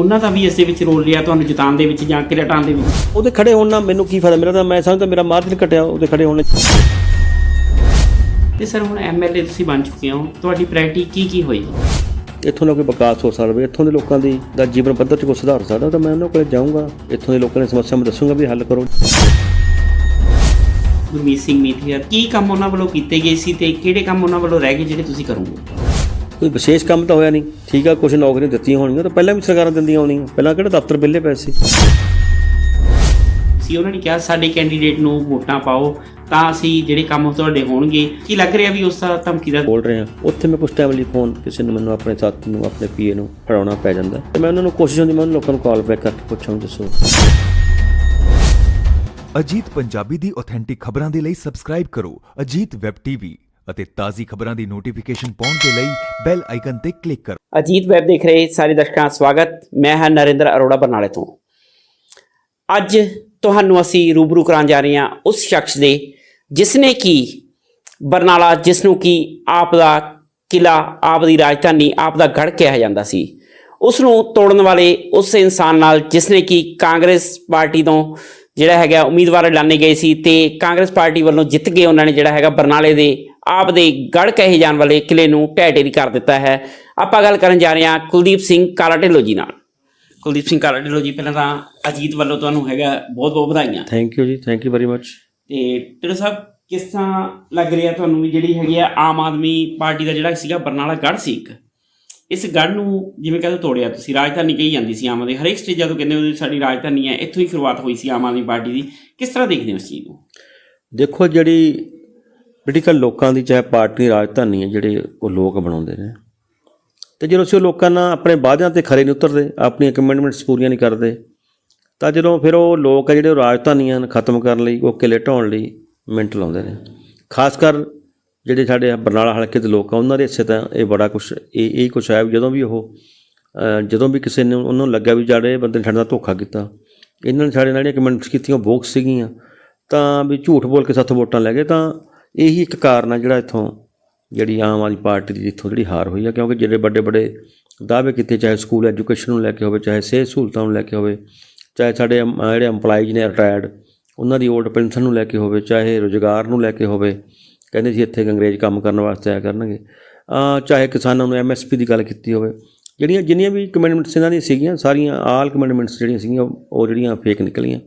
ਉਹਨਾਂ ਦਾ ਵੀ ਇਸ ਦੇ ਵਿੱਚ ਰੋਲ ਲਿਆ ਤੁਹਾਨੂੰ ਜਿਤਾਉਣ ਦੇ ਵਿੱਚ ਜਾਂ ਕਿ ਦੇ ਵਿੱਚ? ਉਹਦੇ ਖੜੇ ਹੋਣ ਨਾਲ ਮੈਨੂੰ ਕੀ ਫਾਇਦਾ? ਮੇਰਾ ਤਾਂ ਮੈਂ ਸਮਝਦਾ ਮੇਰਾ ਮਾਰਜਨ ਘਟਿਆ ਉਹਦੇ ਖੜੇ ਹੋਣ ਨਾਲ। ਤੇ ਸਰ ਹੁਣ ਐਮਐਲਏ ਤੁਸੀਂ ਬਣ ਚੁੱਕੇ ਹੋ। ਤੁਹਾਡੀ ਪ੍ਰਾਇੋਰਟੀ ਕੀ ਕੀ ਹੋਈ? ਇੱਥੋਂ ਦਾ ਕੋਈ ਵਿਕਾਸ ਹੋ ਸਕਦਾ ਇੱਥੋਂ ਦੇ ਲੋਕਾਂ ਦੀ ਦਾ ਜੀਵਨ ਪੱਧਰ 'ਚ ਕੋਈ ਸੁਧਾਰ ਹੋ ਸਕਦਾ ਤਾਂ ਮੈਂ ਉਹਨਾਂ ਕੋਲ ਜਾਊਂਗਾ। ਇੱਥੋਂ ਦੇ ਲੋਕਾਂ ਦੀ ਸਮੱਸਿਆ ਮੈਂ ਦੱਸੂਗਾ ਵੀ ਹੱਲ ਕਰੋ। ਗੁਰਮੀਤ ਸਿੰਘ ਮੀਠੀਆ ਕੀ ਕੰਮ ਉਹਨਾਂ ਵੱਲੋਂ ਕੀਤੇ ਗਏ ਸੀ ਤੇ ਕਿਹੜੇ ਕੰਮ ਉਹਨਾਂ ਵੱਲੋਂ ਰਹਿ ਗਏ ਜਿਹੜੇ ਤੁਸੀਂ ਕਰੋਗੇ? ਕੋਈ ਵਿਸ਼ੇਸ਼ ਕੰਮ ਤਾਂ ਹੋਇਆ ਨਹੀਂ। ਠੀਕ ਆ ਕੁਝ ਨੌਕਰੀਆਂ ਦਿੱਤੀਆਂ ਹੋਣਗੀਆਂ ਤਾਂ ਪਹਿਲਾਂ ਵੀ ਸਰਕਾਰਾਂ ਦਿੰਦੀਆਂ ਹੋਣੀਆਂ। ਪਹਿਲਾਂ ਕਿਹੜਾ ਦਫ਼ਤਰ ਬਿੱਲੇ ਪਏ ਸੀ? ਸੀ ਉਹਨਾਂ ਨੇ ਕਿਹਾ ਸਾਡੇ ਕੈਂਡੀਡੇਟ ਨੂੰ ਵੋਟਾਂ ਪਾਓ ਤਾਂ ਅਸੀਂ ਜਿਹੜੇ ਕੰਮ ਤੁਹਾਡੇ ਹੋਣਗੇ। ਕੀ ਲੱਗ ਰਿਹਾ ਵੀ ਉਸ ਦਾ ਧਮਕੀ ਦਾ? ਬੋਲ ਰਹੇ ਆ ਉੱਥੇ ਮੈਂ ਕੁਝ ਟਾਈਮ ਲਈ ਫੋਨ ਕਿਸੇ ਨੂੰ ਮੈਨੂੰ ਆਪਣੇ ਸਾਥੀ ਨੂੰ ਆਪਣੇ ਪੀਏ ਨੂੰ ਫੜਾਉਣਾ ਪੈ ਜਾਂਦਾ। ਤੇ ਮੈਂ ਉਹਨਾਂ ਨੂੰ ਕੋਸ਼ਿਸ਼ ਹੁੰਦੀ ਮੈਂ ਲੋਕਾਂ ਨੂੰ ਕਾਲ ਬੈਕ ਕਰਕੇ ਪੁੱਛਾਂ ਦੱਸੋ। ਅਜੀਤ ਪੰਜਾਬੀ ਦੀ ਆਥੈਂਟਿਕ ਖਬਰਾਂ ਦੇ ਲਈ ਸਬਸਕ੍ਰਾਈਬ ਕਰੋ ਅਜੀਤ ਵੈਬ ਟੀਵੀ ਅਤੇ ਤਾਜ਼ੀ ਖਬਰਾਂ ਦੀ ਨੋਟੀਫਿਕੇਸ਼ਨ ਪਾਉਣ ਦੇ ਲਈ ਬੈਲ ਆਈਕਨ ਤੇ ਕਲਿੱਕ ਕਰੋ। ਅਜੀਤ ਵੈਬ ਦੇਖ ਰਹੇ ਸਾਰੇ ਦਰਸ਼ਕਾਂ ਦਾ ਸਵਾਗਤ। ਮੈਂ ਹਾਂ ਨਰਿੰਦਰ ਅਰੋੜਾ ਬਰਨਾਲੇ ਤੋਂ। ਅੱਜ ਤੁਹਾਨੂੰ ਅਸੀਂ ਰੂਬਰੂ ਕਰਾਉਣ ਜਾ ਰਹੇ ਹਾਂ ਉਸ ਸ਼ਖਸ ਦੇ ਜਿਸ ਨੇ ਕਿ ਬਰਨਾਲਾ ਜਿਸ ਨੂੰ ਕਿ ਆਪ ਦਾ ਕਿਲਾ ਆਪ ਦੀ ਰਾਜਧਾਨੀ ਆਪ ਦਾ ਗੜ ਕਿਹਾ ਜਾਂਦਾ ਸੀ। ਉਸ ਨੂੰ ਤੋੜਨ ਵਾਲੇ ਉਸ ਇਨਸਾਨ ਨਾਲ ਜਿਸ ਨੇ ਕਿ ਕਾਂਗਰਸ ਪਾਰਟੀ ਤੋਂ ਜਿਹੜਾ ਹੈਗਾ ਉਮੀਦਵਾਰ ਐਲਾਨੇ ਗਏ ਸੀ ਤੇ ਕਾਂਗਰਸ ਪਾਰਟੀ ਵੱਲੋਂ ਜਿੱਤ ਕੇ ਉਹਨਾਂ ਨੇ ਜਿਹੜਾ ਹੈਗਾ ਬਰਨਾਲੇ ਦੇ ਆਪ ਦੇ ਗੜ੍ਹ ਕਹੇ ਜਾਣ ਵਾਲੇ ਕਿਲੇ ਨੂੰ ਢਹਿ ਕਰ ਦਿੱਤਾ ਹੈ। ਆਪਾਂ ਗੱਲ ਕਰਨ ਜਾ ਰਹੇ ਹਾਂ ਕੁਲਦੀਪ ਸਿੰਘ ਕਾਲਾ ਢਿੱਲੋਂ ਜੀ ਨਾਲ। ਕੁਲਦੀਪ ਸਿੰਘ ਕਾਲਾ ਢਿੱਲੋਂ ਜੀ ਪਹਿਲਾਂ ਤਾਂ ਅਜੀਤ ਵੱਲੋਂ ਤੁਹਾਨੂੰ ਹੈਗਾ ਬਹੁਤ ਬਹੁਤ ਵਧਾਈਆਂ। Thank you ji thank you very much ਤੇ ਢਿੱਲੋਂ ਸਾਹਿਬ ਕਿਸ ਤਰ੍ਹਾਂ ਲੱਗ ਰਿਹਾ ਤੁਹਾਨੂੰ ਵੀ ਜਿਹੜੀ ਹੈਗੀ ਆ ਆਮ ਆਦਮੀ ਪਾਰਟੀ ਦਾ ਜਿਹੜਾ ਸੀਗਾ ਬਰਨਾਲਾ ਗੜ੍ਹ ਸੀ ਇੱਕ? ਇਸ ਗੜ੍ਹ ਨੂੰ ਜਿਵੇਂ ਕਹਿੰਦੇ ਤੋੜਿਆ ਤੁਸੀਂ, ਰਾਜਧਾਨੀ ਕਹੀ ਜਾਂਦੀ ਸੀ ਆਮ ਆਦਮੀ, ਹਰੇਕ ਸਟੇਜਾਂ ਤੋਂ ਕਹਿੰਦੇ ਹੋ ਸਾਡੀ ਰਾਜਧਾਨੀ ਹੈ, ਇੱਥੋਂ ਹੀ ਸ਼ੁਰੂਆਤ ਹੋਈ ਸੀ ਆਮ ਆਦਮੀ ਪਾਰਟੀ ਦੀ। ਕਿਸ ਤਰ੍ਹਾਂ ਦੇਖਦੇ ਹੋ ਇਸ ਚੀਜ਼ ਨੂੰ? ਦੇਖੋ ਜਿਹੜੀ ਪੋਲੀਟੀਕਲ ਲੋਕਾਂ ਦੀ, ਚਾਹੇ ਪਾਰਟੀ ਦੀ ਰਾਜਧਾਨੀ ਹੈ, ਜਿਹੜੇ ਉਹ ਲੋਕ ਬਣਾਉਂਦੇ ਨੇ। ਤੇ ਜਦੋਂ ਅਸੀਂ ਉਹ ਲੋਕਾਂ ਨਾਲ ਆਪਣੇ ਵਾਅਦਿਆਂ ਤੇ ਖਰੇ ਨਹੀਂ ਉਤਰਦੇ, ਆਪਣੀਆਂ ਕਮਿਟਮੈਂਟਸ ਪੂਰੀਆਂ ਨਹੀਂ ਕਰਦੇ, ਤਾਂ ਜਦੋਂ ਫਿਰ ਉਹ ਲੋਕ ਆ ਜਿਹੜੇ ਉਹ ਰਾਜਧਾਨੀਆਂ ਨੂੰ ਖਤਮ ਕਰਨ ਲਈ, ਉਹ ਕਿਲੇ ਢਾਉਣ ਲਈ ਮਿੰਟ ਲਾਉਂਦੇ ਨੇ। ਖਾਸ ਕਰ ਜਿਹੜੇ ਸਾਡੇ ਬਰਨਾਲਾ ਹਲਕੇ ਦੇ ਲੋਕ ਆ, ਉਹਨਾਂ ਦੇ ਹਿੱਸੇ ਤਾਂ ਇਹ ਬੜਾ ਕੁਝ ਇਹ ਇਹ ਕੁਝ ਹੈ ਵੀ ਜਦੋਂ ਵੀ ਉਹ ਜਦੋਂ ਵੀ ਕਿਸੇ ਨੇ ਉਹਨਾਂ ਨੂੰ ਲੱਗਿਆ ਵੀ ਜਿਹੜੇ ਬੰਦੇ ਨੇ ਸਾਡੇ ਨਾਲ ਧੋਖਾ ਕੀਤਾ। ਇਹਨਾਂ ਨੇ ਸਾਡੇ ਨਾਲ ਜਿਹੜੀਆਂ ਕਮੈਂਟਸ ਕੀਤੀਆਂ ਬੋਕਸ ਸੀਗੀਆਂ। ਤਾਂ ਵੀ ਝੂਠ ਬੋਲ ਕੇ ਸਾਥੋਂ ਵੋਟਾਂ ਲੈ ਗਏ, ਤਾਂ ਇਹੀ ਇੱਕ ਕਾਰਨ ਆ ਜਿਹੜਾ ਇੱਥੋਂ ਜਿਹੜੀ ਆਮ ਆਦਮੀ ਪਾਰਟੀ ਦੀ ਇੱਥੋਂ ਜਿਹੜੀ ਹਾਰ ਹੋਈ ਆ। ਕਿਉਂਕਿ ਜਿਹੜੇ ਵੱਡੇ ਵੱਡੇ ਦਾਅਵੇ ਕੀਤੇ, ਚਾਹੇ ਸਕੂਲ ਐਜੂਕੇਸ਼ਨ ਨੂੰ ਲੈ ਕੇ ਹੋਵੇ, ਚਾਹੇ ਸਿਹਤ ਸਹੂਲਤਾਂ ਨੂੰ ਲੈ ਕੇ ਹੋਵੇ, ਚਾਹੇ ਸਾਡੇ ਜਿਹੜੇ EMPLOYEES ਨੇ ਰਿਟਾਇਰਡ ਉਹਨਾਂ ਦੀ 올ਡ ਪੈਨਸ਼ਨ ਨੂੰ ਲੈ ਕੇ ਹੋਵੇ, ਚਾਹੇ ਰੁਜ਼ਗਾਰ ਨੂੰ ਲੈ ਕੇ ਹੋਵੇ ਕਹਿੰਦੇ ਸੀ ਇੱਥੇ ਅੰਗਰੇਜ਼ ਕੰਮ ਕਰਨ ਵਾਸਤੇ ਆਇਆ ਕਰਨਗੇ। ਚਾਹੇ ਕਿਸਾਨਾਂ ਨੂੰ ਐਮਐਸਪੀ ਦੀ ਗੱਲ ਕੀਤੀ ਹੋਵੇ, ਜਿਹੜੀਆਂ, ਜਿੰਨੀਆਂ ਵੀ ਕਮਿਟਮੈਂਟਸ ਇਹਨਾਂ ਦੀਆਂ ਸੀਗੀਆਂ, ਸਾਰੀਆਂ ਆਲ ਕਮਿਟਮੈਂਟਸ ਜਿਹੜੀਆਂ ਸੀਗੀਆਂ, ਉਹ ਜਿਹੜੀਆਂ ਫੇਕ ਨਿਕਲੀਆਂ।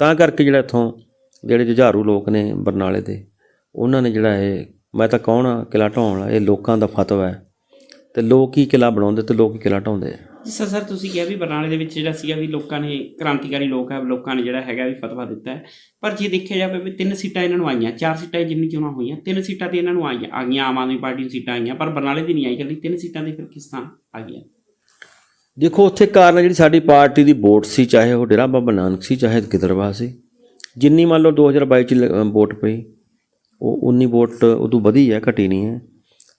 ਤਾਂ ਕਰਕੇ ਜਿਹੜਾ ਇੱਥੋਂ ਜਿਹੜੇ ਜੁਝਾਰੂ ਲੋਕ ਨੇ ਬਰਨਾਲੇ ਦੇ, ਉਹਨਾਂ ਨੇ ਜਿਹੜਾ ਇਹ, ਮੈਂ ਤਾਂ ਕੌਣ ਆ ਕਿਲਾ ਢਾਉਣ ਇਹ ਲੋਕਾਂ ਦਾ ਫਤਵਾ ਹੈ। ਤੇ ਲੋਕ ਹੀ ਕਿਲਾ ਬਣਾਉਂਦੇ ਤੇ ਲੋਕ ਹੀ ਕਿਲਾ ਢਾਉਂਦੇ ਆ। ਜਿਸ ਸਰ ਤੁਸੀਂ ਕਿਹਾ ਵੀ ਬਰਨਾਲੇ ਦੇ ਵਿੱਚ ਜਿਹੜਾ ਸੀਗਾ ਵੀ ਲੋਕਾਂ ਨੇ ਕ੍ਰਾਂਤੀਕਾਰੀ ਲੋਕ ਹੈ ਲੋਕਾਂ ਨੇ ਜਿਹੜਾ ਹੈਗਾ ਵੀ ਫਤਵਾ ਦਿੱਤਾ ਹੈ। ਪਰ ਜੇ ਦੇਖਿਆ ਜਾਵੇ ਵੀ ਤਿੰਨ ਸੀਟਾਂ ਇਹਨਾਂ ਨੂੰ ਆਈਆਂ ਚਾਰ ਸੀਟਾਂ ਜਿੰਨੀ ਚੋਣਾਂ ਹੋਈਆਂ ਤਿੰਨ ਸੀਟਾਂ ਤੇ ਇਹਨਾਂ ਨੂੰ ਆਈਆਂ ਆ ਗਈਆਂ ਆਮ ਆਦਮੀ ਪਾਰਟੀ ਨੂੰ ਸੀਟਾਂ ਆਈਆਂ ਪਰ ਬਰਨਾਲੇ ਦੀ ਨਹੀਂ ਆਈ ਇਕੱਲੀ ਤਿੰਨ ਸੀਟਾਂ ਦੇ ਫਿਰ ਕਿਸ ਤਰ੍ਹਾਂ ਆ ਗਈਆਂ? ਦੇਖੋ ਉੱਥੇ ਕਾਰਨ ਜਿਹੜੀ ਸਾਡੀ ਪਾਰਟੀ ਦੀ ਵੋਟ ਸੀ ਚਾਹੇ ਉਹ ਡੇਰਾ ਬਾਬਾ ਨਾਨਕ ਸੀ ਚਾਹੇ ਗਿੱਦੜਬਾਹਾ ਸੀ। ਜਿੰਨੀ ਮੰਨ ਲਓ 2022 ਚ ਲ- ਅ, ਵੋਟ ਪਈ ਉਹ ਉਨੀ ਵੋਟ ਉਦੋਂ ਵਧੀ ਹੈ ਘਟੀ ਨਹੀਂ ਹੈ।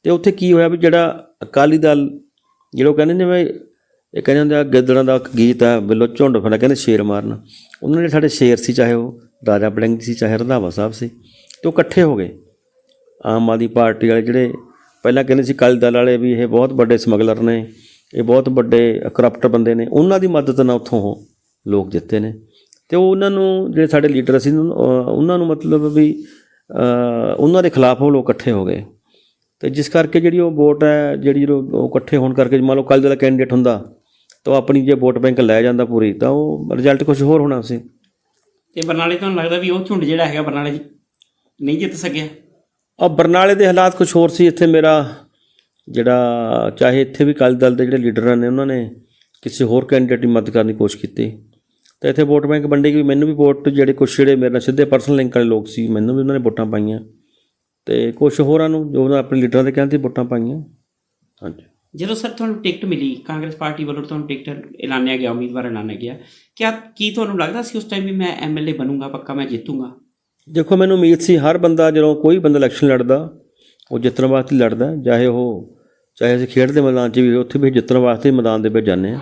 ਤੇ ਉੱਥੇ ਕੀ ਹੋਇਆ ਵੀ ਜਿਹੜਾ ਅਕਾਲੀ ਦਲ ਜਿਹੜਾ ਉਹ ਕਹਿੰਦੇ ਨੇ ਵੀ ਇਹ ਕਹਿੰਦੇ ਹੁੰਦੇ ਆ ਗਿੱਦੜਾਂ ਦਾ ਇੱਕ ਗੀਤ ਹੈ ਬਿੱਲੋ ਝੁੰਡ ਫੜਾ ਕਹਿੰਦੇ ਸ਼ੇਰ ਮਾਰਨ। ਉਹਨਾਂ ਨੇ ਸਾਡੇ ਸ਼ੇਰ ਸੀ ਚਾਹੇ ਉਹ ਰਾਜਾ ਬੜਿੰਗ ਸੀ ਚਾਹੇ ਰੰਧਾਵਾ ਸਾਹਿਬ ਸੀ ਤੇ ਉਹ ਇਕੱਠੇ ਹੋ ਗਏ। ਆਮ ਆਦਮੀ ਪਾਰਟੀ ਵਾਲੇ ਜਿਹੜੇ ਪਹਿਲਾਂ ਕਹਿੰਦੇ ਸੀ ਅਕਾਲੀ ਦਲ ਵਾਲੇ ਵੀ ਇਹ ਬਹੁਤ ਵੱਡੇ ਸਮਗਲਰ ਨੇ ਇਹ ਬਹੁਤ ਵੱਡੇ ਕਰਪਟ ਬੰਦੇ ਨੇ ਉਹਨਾਂ ਦੀ ਮਦਦ ਨਾਲ ਉੱਥੋਂ ਉਹ ਲੋਕ ਜਿੱਤੇ ਨੇ। ਤੇ ਉਹ ਉਹਨਾਂ ਨੂੰ ਜਿਹੜੇ ਸਾਡੇ ਲੀਡਰ ਸੀ ਉਹਨਾਂ ਨੂੰ, ਮਤਲਬ ਵੀ ਉਹਨਾਂ ਦੇ ਖਿਲਾਫ ਉਹ ਲੋਕ ਇਕੱਠੇ ਹੋ ਗਏ। ਤੇ ਜਿਸ ਕਰਕੇ ਜਿਹੜੀ ਉਹ ਵੋਟ ਹੈ ਜਿਹੜੀ ਉਹ ਇਕੱਠੇ ਹੋਣ ਕਰਕੇ ਮੰਨ ਲਓ ਅਕਾਲੀ ਦਲ ਦਾ ਕੈਂਡੀਡੇਟ ਹੁੰਦਾ ਤਾਂ ਆਪਣੀ ਜੇ ਵੋਟ ਬੈਂਕ ਲੈ ਜਾਂਦਾ ਪੂਰੀ ਤਾਂ ਉਹ ਰਿਜ਼ਲਟ ਕੁਝ ਹੋਰ ਹੋਣਾ ਸੀ। ਤੇ ਬਰਨਾਲੇ ਤੁਹਾਨੂੰ ਲੱਗਦਾ ਵੀ ਉਹ ਝੁੰਡ ਜਿਹੜਾ ਹੈਗਾ ਬਰਨਾਲੇ 'ਚ ਨਹੀਂ ਜਿੱਤ ਸਕਿਆ? ਆ ਬਰਨਾਲੇ ਦੇ ਹਾਲਾਤ ਕੁਝ ਹੋਰ ਸੀ ਇੱਥੇ ਮੇਰਾ ਜਿਹੜਾ ਚਾਹੇ ਇੱਥੇ ਵੀ ਅਕਾਲੀ ਦਲ ਦੇ ਜਿਹੜੇ ਲੀਡਰਾਂ ਨੇ ਉਹਨਾਂ ਨੇ ਕਿਸੇ ਹੋਰ ਕੈਂਡੀਡੇਟ ਦੀ ਮਦਦ ਕਰਨ ਦੀ ਕੋਸ਼ਿਸ਼ ਕੀਤੀ। ਤੇ ਇੱਥੇ ਵੋਟ ਬੈਂਕ ਵੰਡੀ ਗਈ ਮੈਨੂੰ ਵੀ ਵੋਟ ਜਿਹੜੇ ਕੁਛ ਜਿਹੜੇ ਮੇਰੇ ਨਾਲ ਸਿੱਧੇ ਪਰਸਨਲ ਲਿੰਕ ਵਾਲੇ ਲੋਕ ਸੀ ਮੈਨੂੰ ਵੀ ਉਹਨਾਂ ਨੇ ਵੋਟਾਂ ਪਾਈਆਂ। ਤੇ ਕੁਝ ਹੋਰਾਂ ਨੂੰ ਜੋ ਉਹਨਾਂ ਆਪਣੇ ਲੀਡਰਾਂ ਦੇ ਕਹਿੰਦੇ ਵੋਟਾਂ ਪਾਈਆਂ। ਹਾਂਜੀ। ਜਦੋਂ ਸਰ ਤੁਹਾਨੂੰ ਟਿਕਟ ਮਿਲੀ, ਕਾਂਗਰਸ ਪਾਰਟੀ ਵੱਲੋਂ ਤੁਹਾਨੂੰ ਟਿਕਟ ਐਲਾਨਿਆ ਗਿਆ, ਉਮੀਦਵਾਰ ਐਲਾਨਿਆ ਗਿਆ, ਕਿਆ, ਕੀ ਤੁਹਾਨੂੰ ਲੱਗਦਾ ਸੀ ਉਸ ਟਾਈਮ ਵੀ ਮੈਂ ਐਮਐਲਏ ਬਣੂੰਗਾ, ਪੱਕਾ ਮੈਂ ਜਿੱਤੂੰਗਾ? ਦੇਖੋ, ਮੈਨੂੰ ਉਮੀਦ ਸੀ ਹਰ ਬੰਦਾ, ਜਦੋਂ ਕੋਈ ਬੰਦਾ ਇਲੈਕਸ਼ਨ ਲੜਦਾ, ਉਹ ਜਿੱਤਣ ਵਾਸਤੇ ਲੜਦਾ, ਚਾਹੇ ਉਹ, ਚਾਹੇ ਅਸੀਂ ਖੇਡ ਦੇ ਮੈਦਾਨ 'ਚ ਵੀ, ਉੱਥੇ ਵੀ ਜਿੱਤਣ ਵਾਸਤੇ ਮੈਦਾਨ ਦੇ ਵਿੱਚ ਜਾਂਦੇ ਆ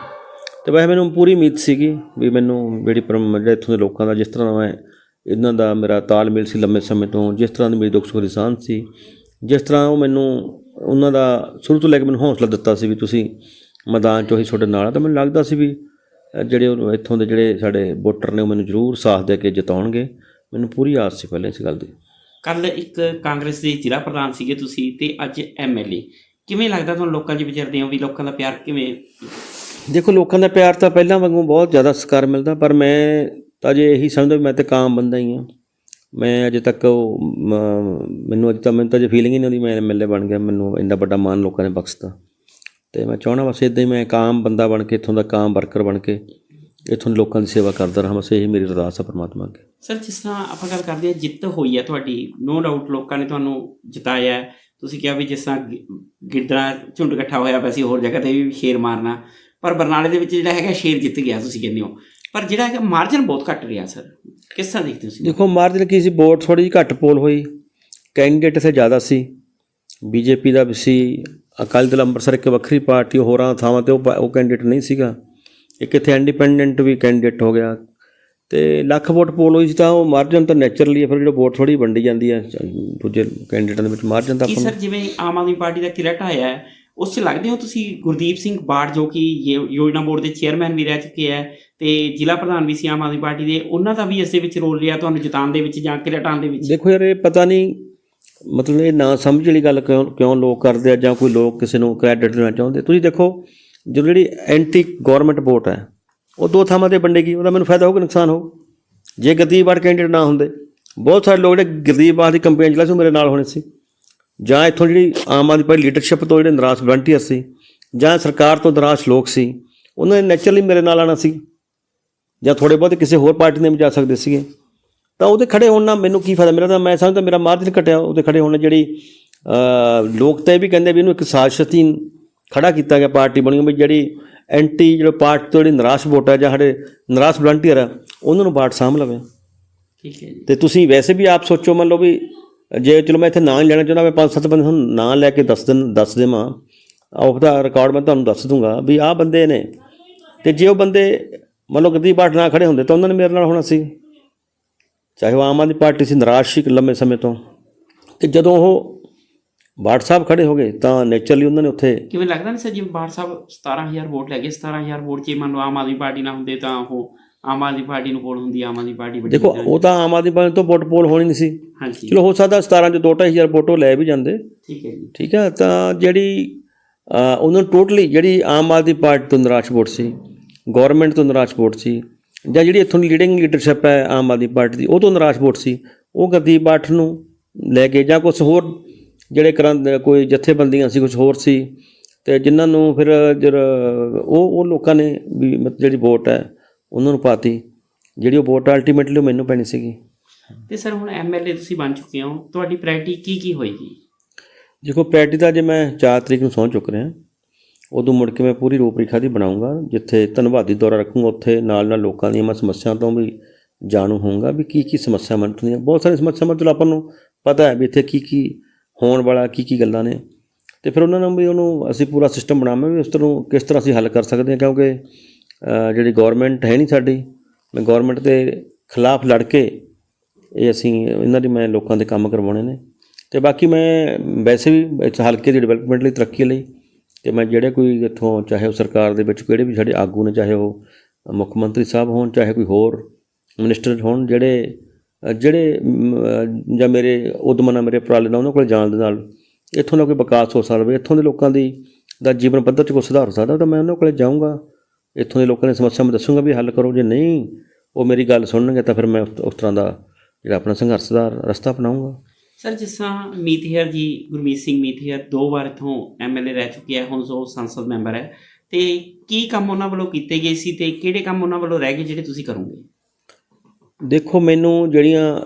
ਤੇ ਵੈਸੇ ਮੈਨੂੰ ਪੂਰੀ ਉਮੀਦ ਸੀਗੀ ਵੀ ਮੈਨੂੰ ਜਿਹੜੀ ਜਿਹੜੇ ਇੱਥੋਂ ਦੇ ਲੋਕਾਂ ਦਾ, ਜਿਸ ਤਰ੍ਹਾਂ ਮੈਂ, ਇਹਨਾਂ ਦਾ ਮੇਰਾ ਤਾਲਮੇਲ ਸੀ ਲੰਮੇ ਸਮੇਂ ਤੋਂ, ਜਿਸ ਤਰ੍ਹਾਂ ਦੀ ਮੇਰੀ ਦੁੱਖ ਸੁੱਖ ਦੀ ਸਾਂਝ ਸੀ, ਜਿਸ ਤਰ੍ਹਾਂ ਉਹ ਮੈਨੂੰ ਉਹਨਾਂ ਦਾ ਸ਼ੁਰੂ ਤੋਂ ਲੈ ਕੇ ਮੈਨੂੰ ਹੌਸਲਾ ਦਿੱਤਾ ਸੀ ਵੀ ਤੁਸੀਂ ਮੈਦਾਨ 'ਚ ਉਹੀ ਤੁਹਾਡੇ ਨਾਲ ਆ। ਤਾਂ ਮੈਨੂੰ ਲੱਗਦਾ ਸੀ ਵੀ ਜਿਹੜੇ ਉਹ ਇੱਥੋਂ ਦੇ ਜਿਹੜੇ ਸਾਡੇ ਵੋਟਰ ਨੇ ਉਹ ਮੈਨੂੰ ਜ਼ਰੂਰ ਸਾਥ ਦੇ ਕੇ ਜਿਤਾਉਣਗੇ। ਮੈਨੂੰ ਪੂਰੀ ਆਸ ਸੀ ਪਹਿਲਾਂ ਇਸ ਗੱਲ ਦੀ। ਕੱਲ ਇੱਕ ਕਾਂਗਰਸ ਦੇ ਜ਼ਿਲ੍ਹਾ ਪ੍ਰਧਾਨ ਸੀਗੇ ਤੁਸੀਂ ਤੇ ਅੱਜ ਐਮਐਲਏ ਕਿਵੇਂ ਲੱਗਦਾ ਤੁਹਾਨੂੰ ਲੋਕਾਂ 'ਚ ਵਿਚਰਦੇ ਹੋ ਵੀ ਲੋਕਾਂ ਦਾ ਪਿਆਰ ਕਿਵੇਂ? ਦੇਖੋ ਲੋਕਾਂ ਦਾ ਪਿਆਰ ਤਾਂ ਪਹਿਲਾਂ ਵਾਂਗੂ ਬਹੁਤ ਜ਼ਿਆਦਾ ਸਤਿਕਾਰ ਮਿਲਦਾ ਪਰ ਮੈਂ ਤਾਂ ਜੇ ਇਹੀ ਸਮਝਦਾ ਮੈਂ ਤਾਂ ਕਾਮ ਬੰਦਾ ਹੀ ਹਾਂ। ਮੈਂ ਅਜੇ ਤੱਕ ਉਹ ਮੈਨੂੰ ਅਜੇ ਤੱਕ ਮੈਨੂੰ ਤਾਂ ਜੇ ਫੀਲਿੰਗ ਹੀ ਨਹੀਂ ਆਉਂਦੀ, ਮੈਂ ਐਮਐਲਏ ਬਣ ਗਿਆ, ਮੈਨੂੰ ਇੰਨਾ ਵੱਡਾ ਮਾਣ ਲੋਕਾਂ ਨੇ ਬਖਸ਼ਤਾ। ਤੇ ਮੈਂ ਚਾਹਣਾ ਬਸ ਇਦਾਂ ਹੀ ਮੈਂ ਇੱਕ ਆਮ ਬੰਦਾ ਬਣ ਕੇ, ਇੱਥੋਂ ਦਾ ਕਾਮ ਵਰਕਰ ਬਣ ਕੇ, ਇੱਥੋਂ ਲੋਕਾਂ ਦੀ ਸੇਵਾ ਕਰਦਾ ਰਹਾਂ, ਬਸ ਇਹੀ ਮੇਰੀ ਅਰਦਾਸ ਹੈ ਪਰਮਾਤਮਾ ਅੱਗੇ। ਸਰ ਜਿਸ ਤਰ੍ਹਾਂ ਆਪਾਂ ਗੱਲ ਕਰਦੇ ਹਾਂ, ਜਿੱਤ ਹੋਈ ਹੈ ਤੁਹਾਡੀ ਨੋ ਡਾਊਟ ਲੋਕਾਂ ਨੇ ਤੁਹਾਨੂੰ ਜਿਤਾਇਆ ਹੈ। ਤੁਸੀਂ ਕਿਹਾ ਵੀ ਜਿਸ ਤਰ੍ਹਾਂ ਗਿ- ਝੁੰਡ ਇਕੱਠਾ ਹੋਇਆ ਪਿਆ ਹੋਰ ਜਗ੍ਹਾ ਤੇ ਵੀ ਸ਼ੇਰ ਮਾਰਨਾ। ਪਰ ਬਰਨਾਲੇ ਦੇ ਵਿੱਚ ਜਿਹੜਾ ਹੈਗਾ, ਸ਼ੇਰ ਜਿੱਤ ਗਿਆ, ਤੁਸੀਂ ਕਹਿੰਦੇ ਹੋ। ਪਰ ਜਿਹੜਾ ਹੈਗਾ ਮਾਰਜਨ ਬਹੁਤ ਘੱਟ ਰਿਹਾ ਸਰ ਕਿਸ ਤਰ੍ਹਾਂ ਦੇਖਦੇ ਹੋ ਤੁਸੀਂ? ਦੇਖੋ ਮਾਰਜਨ ਕੀ ਸੀ? ਵੋਟ ਥੋੜੀ ਜਿਹੀ ਘੱਟ ਪੋਲ ਹੋਈ। ਕੈਂਡੀਡੇਟ ਇੱਥੇ ਜ਼ਿਆਦਾ ਸੀ। ਬੀਜੇਪੀ ਦਾ ਵੀ ਸੀ। ਅਕਾਲੀ ਦਲ ਅੰਮ੍ਰਿਤਸਰ ਇੱਕ ਵੱਖਰੀ ਪਾਰਟੀ ਹੋਰਾਂ ਥਾਵਾਂ ਤੇ ਉਹ ਕੈਂਡੀਡੇਟ ਨਹੀਂ ਸੀਗਾ। ਇੱਕ ਇੱਥੇ ਇੰਡੀਪੈਂਡੈਂਟ ਵੀ ਕੈਂਡੀਡੇਟ ਹੋ ਗਿਆ। ਤੇ ਲੱਖ ਵੋਟ ਪੋਲ ਹੋਈ ਸੀ ਤਾਂ ਉਹ ਮਾਰਜਨ ਤਾਂ ਨੇਚਰਲੀ ਫਿਰ ਜਿਹੜਾ ਵੋਟ ਥੋੜੀ ਵੰਡੀ ਜਾਂਦੀ ਹੈ ਦੂਜੇ ਕੈਂਡੀਡੇਟਾਂ ਦੇ ਵਿੱਚ ਮਾਰਜਨ ਤਾਂ ਆਪਾਂ ਸਰ ਜਿਵੇਂ ਆਮ ਆਦਮੀ ਪਾਰਟੀ ਦਾ ਕਿਰਟ ਆਇਆ ਹੈ ਉਸ 'ਚ ਲੱਗਦੇ ਹੋ ਤੁਸੀਂ ਗੁਰਦੀਪ ਸਿੰਘ ਬਾੜ ਜੋ ਕਿ ਯੋ- ਯੋਜਨਾ ਬੋਰਡ ਦੇ ਚੇਅਰਮੈਨ ਵੀ ਰਹਿ ਚੁੱਕੇ ਹੈ ਤੇ ਜ਼ਿਲ੍ਹਾ ਪ੍ਰਧਾਨ ਵੀ ਸੀ ਆਮ ਆਦਮੀ ਪਾਰਟੀ ਦੇ, ਉਹਨਾਂ ਦਾ ਵੀ ਇਸ ਦੇ ਵਿੱਚ ਰੋਲ ਰਿਹਾ ਤੁਹਾਨੂੰ ਜਿਤਾਉਣ ਦੇ ਵਿੱਚ ਜਾਂ ਕਿਰਟ ਆਉਣ ਦੇ ਵਿੱਚ? ਦੇਖੋ ਯਾਰ, ਇਹ ਪਤਾ ਨਹੀਂ, ਮਤਲਬ ਇਹ ਨਾ ਸਮਝ ਵਾਲੀ ਗੱਲ ਕਿਉਂ ਕਿਉਂ ਲੋਕ ਕਰਦੇ ਆ ਜਾਂ ਕੋਈ ਲੋਕ ਕਿਸੇ ਨੂੰ ਕ੍ਰੈਡਿਟ ਦੇਣਾ ਚਾਹੁੰਦੇ। ਤੁਸੀਂ ਦੇਖੋ, ਜੋ ਜਿਹੜੀ ਐਂਟੀ ਗਵਰਨਮੈਂਟ ਵੋਟ ਹੈ, ਉਹ ਦੋ ਥਾਵਾਂ ਤੇ ਵੰਡੇਗੀ, ਉਹਦਾ ਮੈਨੂੰ ਫਾਇਦਾ ਹੋਊਗਾ, ਨੁਕਸਾਨ ਹੋਊ। ਜੇ ਗਦੀਬਾੜ ਕੈਂਡੀਡੇਟ ਨਾ ਹੁੰਦੇ, ਬਹੁਤ ਸਾਰੇ ਲੋਕ ਜਿਹੜੇ ਗਦੀਬਾੜ ਦੀ ਕੰਪੇਨ ਚਲਾ ਸੀ, ਉਹ ਮੇਰੇ ਨਾਲ ਹੋਣੇ ਸੀ। ਜਾਂ ਇੱਥੋਂ ਜਿਹੜੀ ਆਮ ਆਦਮੀ ਪਾਰਟੀ ਲੀਡਰਸ਼ਿਪ ਤੋਂ ਜਿਹੜੇ ਨਿਰਾਸ਼ ਵਲੰਟੀਅਰ ਸੀ ਜਾਂ ਸਰਕਾਰ ਤੋਂ ਨਿਰਾਸ਼ ਲੋਕ ਸੀ ਉਹਨਾਂ ਨੇ ਨੈਚੁਰਲੀ ਮੇਰੇ ਨਾਲ ਆਣਾ ਸੀ ਜਾਂ ਥੋੜੇ ਬਹੁਤ ਕਿਸੇ ਹੋਰ ਪਾਰਟੀ ਨੇ ਵੀ ਜਾ ਸਕਦੇ ਸੀਗੇ। ਤਾਂ ਉਹਦੇ ਖੜੇ ਹੋਣ ਨਾਲ ਮੈਨੂੰ ਕੀ ਫਾਇਦਾ? ਮੇਰਾ ਤਾਂ ਮੈਂ ਸਮਝਦਾ ਮੇਰਾ ਮਾਰਜਨ ਘਟਿਆ ਉਹਦੇ ਖੜੇ ਹੋਣ ਨਾਲ ਜਿਹੜੀ ਲੋਕ ਤਾਂ ਇਹ ਵੀ ਕਹਿੰਦੇ ਵੀ ਇਹਨੂੰ ਇੱਕ ਸਾਜ਼ਿਸ਼ਤੀ ਖੜਾ ਕੀਤਾ ਗਿਆ ਪਾਰਟੀ ਬਣੀ ਵੀ ਜਿਹੜੀ ਐਂਟੀ ਜਿਹੜਾ ਪਾਰਟੀ ਤੋਂ ਜਿਹੜੀ ਨਿਰਾਸ਼ ਵੋਟ ਹੈ ਜਾਂ ਸਾਡੇ ਨਿਰਾਸ਼ ਵਲੰਟੀਅਰ ਹੈ ਉਹਨਾਂ ਨੂੰ ਬਾਟ ਸਾਂਭ ਲਵੇ। ਠੀਕ ਹੈ ਜੀ। ਤੇ ਤੁਸੀਂ ਵੈਸੇ ਵੀ ਆਪ ਸੋਚੋ ਮੰਨ ਲਓ ਵੀ ਜੇ ਚਲੋ ਮੈਂ ਇੱਥੇ ਨਾਂ ਨਹੀਂ ਲੈਣਾ ਚਾਹੁੰਦਾ, ਮੈਂ ਪੰਜ ਸੱਤ ਬੰਦੇ ਤੁਹਾਨੂੰ ਨਾਂ ਲੈ ਕੇ ਦੱਸ ਦਿਨ ਦੱਸ ਦੇਵਾਂ। ਉਹਦਾ ਰਿਕਾਰਡ ਮੈਂ ਤੁਹਾਨੂੰ ਦੱਸ ਦੂੰਗਾ ਵੀ ਆਹ ਬੰਦੇ ਨੇ ਤੇ ਜੇ ਉਹ ਬੰਦੇ ਮੰਨ ਲਓ ਗੱਦੀ ਪਾਰਟੀ ਨਾਲ ਖੜੇ ਹੁੰਦੇ ਤਾਂ ਉਹਨਾਂ ਨੇ ਮੇਰੇ ਨਾਲ ਹੋਣਾ ਸੀ। ਚਾਹੇ ਉਹ ਆਮ ਆਦਮੀ ਪਾਰਟੀ ਸੀ, ਨਿਰਾਸ਼ ਸੀ ਲੰਮੇ ਸਮੇਂ ਤੋਂ। ਤੇ ਜਦੋਂ ਉਹ ਬਾਟ ਸਾਹਿਬ ਖੜੇ ਹੋ ਗਏ ਤਾਂ ਨੇਚਰਲੀ ਉਹਨਾਂ ਨੇ ਉੱਥੇ ਕਿਵੇਂ ਲੱਗਦਾ ਨਹੀਂ ਸਰ, ਜਿਵੇਂ ਬਾੜ ਸਾਹਿਬ 17000 ਵੋਟ ਲੈ ਗਏ 17000 ਵੋਟ ਜੇ ਮੰਨ ਲਓ ਆਮ ਆਦਮੀ ਪਾਰਟੀ ਨਾਲ ਹੁੰਦੇ ਤਾਂ ਉਹ ਆਮ ਆਦਮੀ ਪਾਰਟੀ ਨੂੰ ਵੋਟ ਹੁੰਦੀ ਆਮ ਆਦਮੀ ਪਾਰਟੀ ਵੱਡੀ ਦੇਖੋ ਉਹ ਤਾਂ ਆਮ ਆਦਮੀ ਪਾਰਟੀ ਤੋਂ ਵੋਟ ਪੋਲ ਹੋਣੀ ਨਹੀਂ ਸੀ। ਹਾਂਜੀ। ਚਲੋ ਹੋ ਸਕਦਾ 17 ਚ 2000 ਵੋਟ ਲੈ ਵੀ ਜਾਂਦੇ। ਠੀਕ ਹੈ ਜੀ। ਠੀਕ ਹੈ ਤਾਂ ਜਿਹੜੀ ਉਹਨਾਂ ਨੂੰ ਟੋਟਲੀ ਜਿਹੜੀ ਆਮ ਆਦਮੀ ਪਾਰਟੀ ਤੋਂ ਨਿਰਾਸ਼ ਵੋਟ ਸੀ ਗਵਰਨਮੈਂਟ ਤੋਂ ਨਿਰਾਸ਼ ਵੋਟ ਸੀ ਜਾਂ ਜਿਹੜੀ ਇੱਥੋਂ ਦੀ ਲੀਡਿੰਗ ਲੀਡਰਸ਼ਿਪ ਹੈ ਆਮ ਆਦਮੀ ਪਾਰਟੀ ਦੀ ਉਹ ਤੋਂ ਨਿਰਾਸ਼ ਵੋਟ ਸੀ। ਉਹ ਗਰਦੀਪ ਬਾਠ ਨੂੰ ਲੈ ਕੇ ਜਾਂ ਕੁਝ ਹੋਰ ਜਿਹੜੇ ਕਰਾਂ ਕੋਈ ਜਥੇਬੰਦੀਆਂ ਸੀ ਕੁਝ ਹੋਰ ਸੀ ਤੇ ਜਿਨ੍ਹਾਂ ਨੂੰ ਫਿਰ ਜਿਹੜਾ ਉਹ ਉਹ ਲੋਕਾਂ ਨੇ ਵੀ ਜਿਹੜੀ ਵੋਟ ਹੈ ਉਹਨਾਂ ਨੂੰ ਪਾਤੀ ਜਿਹੜੀ ਉਹ ਵੋਟ ਅਲਟੀਮੇਟਲੀ ਮੈਨੂੰ ਪੈਣੀ ਸੀਗੀ। ਤੇ ਸਰ ਹੁਣ ਐਮਐਲਏ ਤੁਸੀਂ ਬਣ ਚੁੱਕੇ ਹੋ। ਤੁਹਾਡੀ ਪ੍ਰਾਇਰਟੀ ਕੀ ਕੀ ਹੋਏਗੀ? ਦੇਖੋ ਪੈਟੀ ਦਾ ਜੇ ਮੈਂ 4 ਤਰੀਕ ਨੂੰ ਸਹੁੰ ਚੁੱਕ ਰਿਹਾ ਉਦੋਂ ਮੁੜ ਕੇ ਮੈਂ ਪੂਰੀ ਰੂਪਰੇਖਾ ਦੀ ਬਣਾਉਂਗਾ ਜਿੱਥੇ ਧੰਨਵਾਦੀ ਦੌਰਾ ਰੱਖੂੰਗਾ ਉੱਥੇ ਨਾਲ ਨਾਲ ਲੋਕਾਂ ਦੀਆਂ ਮੈਂ ਸਮੱਸਿਆਵਾਂ ਤੋਂ ਵੀ ਜਾਣੂ ਹੋਊਂਗਾ ਵੀ ਕੀ ਕੀ ਸਮੱਸਿਆਵਾਂ ਹੁੰਦੀਆਂ ਬਹੁਤ ਸਾਰੀਆਂ ਸਮੱਸਿਆਵਾਂ ਚਲੋ ਆਪਾਂ ਨੂੰ ਪਤਾ ਹੈ ਵੀ ਇੱਥੇ ਕੀ ਕੀ ਹੋਣ ਵਾਲਾ ਕੀ ਕੀ ਗੱਲਾਂ ਨੇ। ਤੇ ਫਿਰ ਉਹਨਾਂ ਨੂੰ ਵੀ ਉਹਨੂੰ ਅਸੀਂ ਪੂਰਾ ਸਿਸਟਮ ਬਣਾਵਾਂਗੇ ਉਸ ਤਰ੍ਹਾਂ ਕਿਸ ਤਰ੍ਹਾਂ ਅਸੀਂ ਹੱਲ ਕਰ ਸਕਦੇ ਹਾਂ ਕਿਉਂਕਿ ਜਿਹੜੀ ਗਵਰਨਮੈਂਟ ਹੈ ਨਹੀਂ ਸਾਡੀ, ਮੈਂ ਗਵਰਨਮੈਂਟ ਦੇ ਖਿਲਾਫ ਲੜ ਕੇ ਇਹ ਅਸੀਂ, ਇਹਨਾਂ ਦੀ ਮੈਂ ਲੋਕਾਂ ਦੇ ਕੰਮ ਕਰਵਾਉਣੇ ਨੇ। ਤੇ ਬਾਕੀ ਮੈਂ ਵੈਸੇ ਵੀ ਇਸ ਹਲਕੇ ਦੀ ਡਿਵੈਲਪਮੈਂਟ ਲਈ ਤਰੱਕੀ ਲਈ, ਤੇ ਮੈਂ ਜਿਹੜੇ ਕੋਈ ਇੱਥੋਂ ਚਾਹੇ ਉਹ ਸਰਕਾਰ ਦੇ ਵਿੱਚ ਕਿਹੜੇ ਵੀ ਸਾਡੇ ਆਗੂ ਨੇ, ਚਾਹੇ ਉਹ ਮੁੱਖ ਮੰਤਰੀ ਸਾਹਿਬ ਹੋਣ, ਚਾਹੇ ਕੋਈ ਹੋਰ ਮਿਨਿਸਟਰ ਹੋਣ, ਜਿਹੜੇ ਜਿਹੜੇ ਜਾਂ ਮੇਰੇ ਉਦਮ ਨਾਲ ਮੇਰੇ ਉਪਰਾਲੇ ਨਾਲ ਉਹਨਾਂ ਕੋਲ ਜਾਣ ਦੇ ਨਾਲ ਇੱਥੋਂ ਦਾ ਕੋਈ ਵਿਕਾਸ ਹੋ ਸਕਦਾ ਇੱਥੋਂ ਦੇ ਲੋਕਾਂ ਦੀ ਦਾ ਜੀਵਨ ਪੱਧਰ 'ਚ ਕੋਈ ਸੁਧਾਰ ਹੋ ਸਕਦਾ, ਤਾਂ ਮੈਂ ਉਹਨਾਂ ਕੋਲੇ ਜਾਊਂਗਾ। ਇੱਥੋਂ ਦੇ ਲੋਕਾਂ ਦੀ ਸਮੱਸਿਆ ਮੈਂ ਦੱਸੂੰਗਾ ਵੀ ਹੱਲ ਕਰੋ ਜੇ ਨਹੀਂ ਉਹ ਮੇਰੀ ਗੱਲ ਸੁਣਨਗੇ ਤਾਂ ਫਿਰ ਮੈਂ ਉਸ ਤਰ੍ਹਾਂ ਦਾ ਜਿਹੜਾ ਆਪਣਾ ਸੰਘਰਸ਼ ਦਾ ਰਸਤਾ ਅਪਣਾਊਂਗਾ ਸਰ ਜਿਸ ਤਰ੍ਹਾਂ ਮੀਤਹਿਰ ਜੀ ਗੁਰਮੀਤ ਸਿੰਘ ਮੀਤਹਿਰ ਦੋ ਵਾਰ ਇਥੋਂ ਐਮਐਲਏ ਰਹਿ ਚੁੱਕੇ ਆ ਹੁਣ ਉਹ ਸੰਸਦ ਮੈਂਬਰ ਹੈ ਤੇ ਕੀ ਕੰਮ ਉਹਨਾਂ ਵੱਲੋਂ ਕੀਤੇ ਗਏ ਸੀ ਤੇ ਕਿਹੜੇ ਕੰਮ ਉਹਨਾਂ ਵੱਲੋਂ ਰਹਿ ਗਏ ਜਿਹੜੇ ਤੁਸੀਂ ਕਰੋਗੇ? ਦੇਖੋ ਮੈਨੂੰ ਜਿਹੜੀਆਂ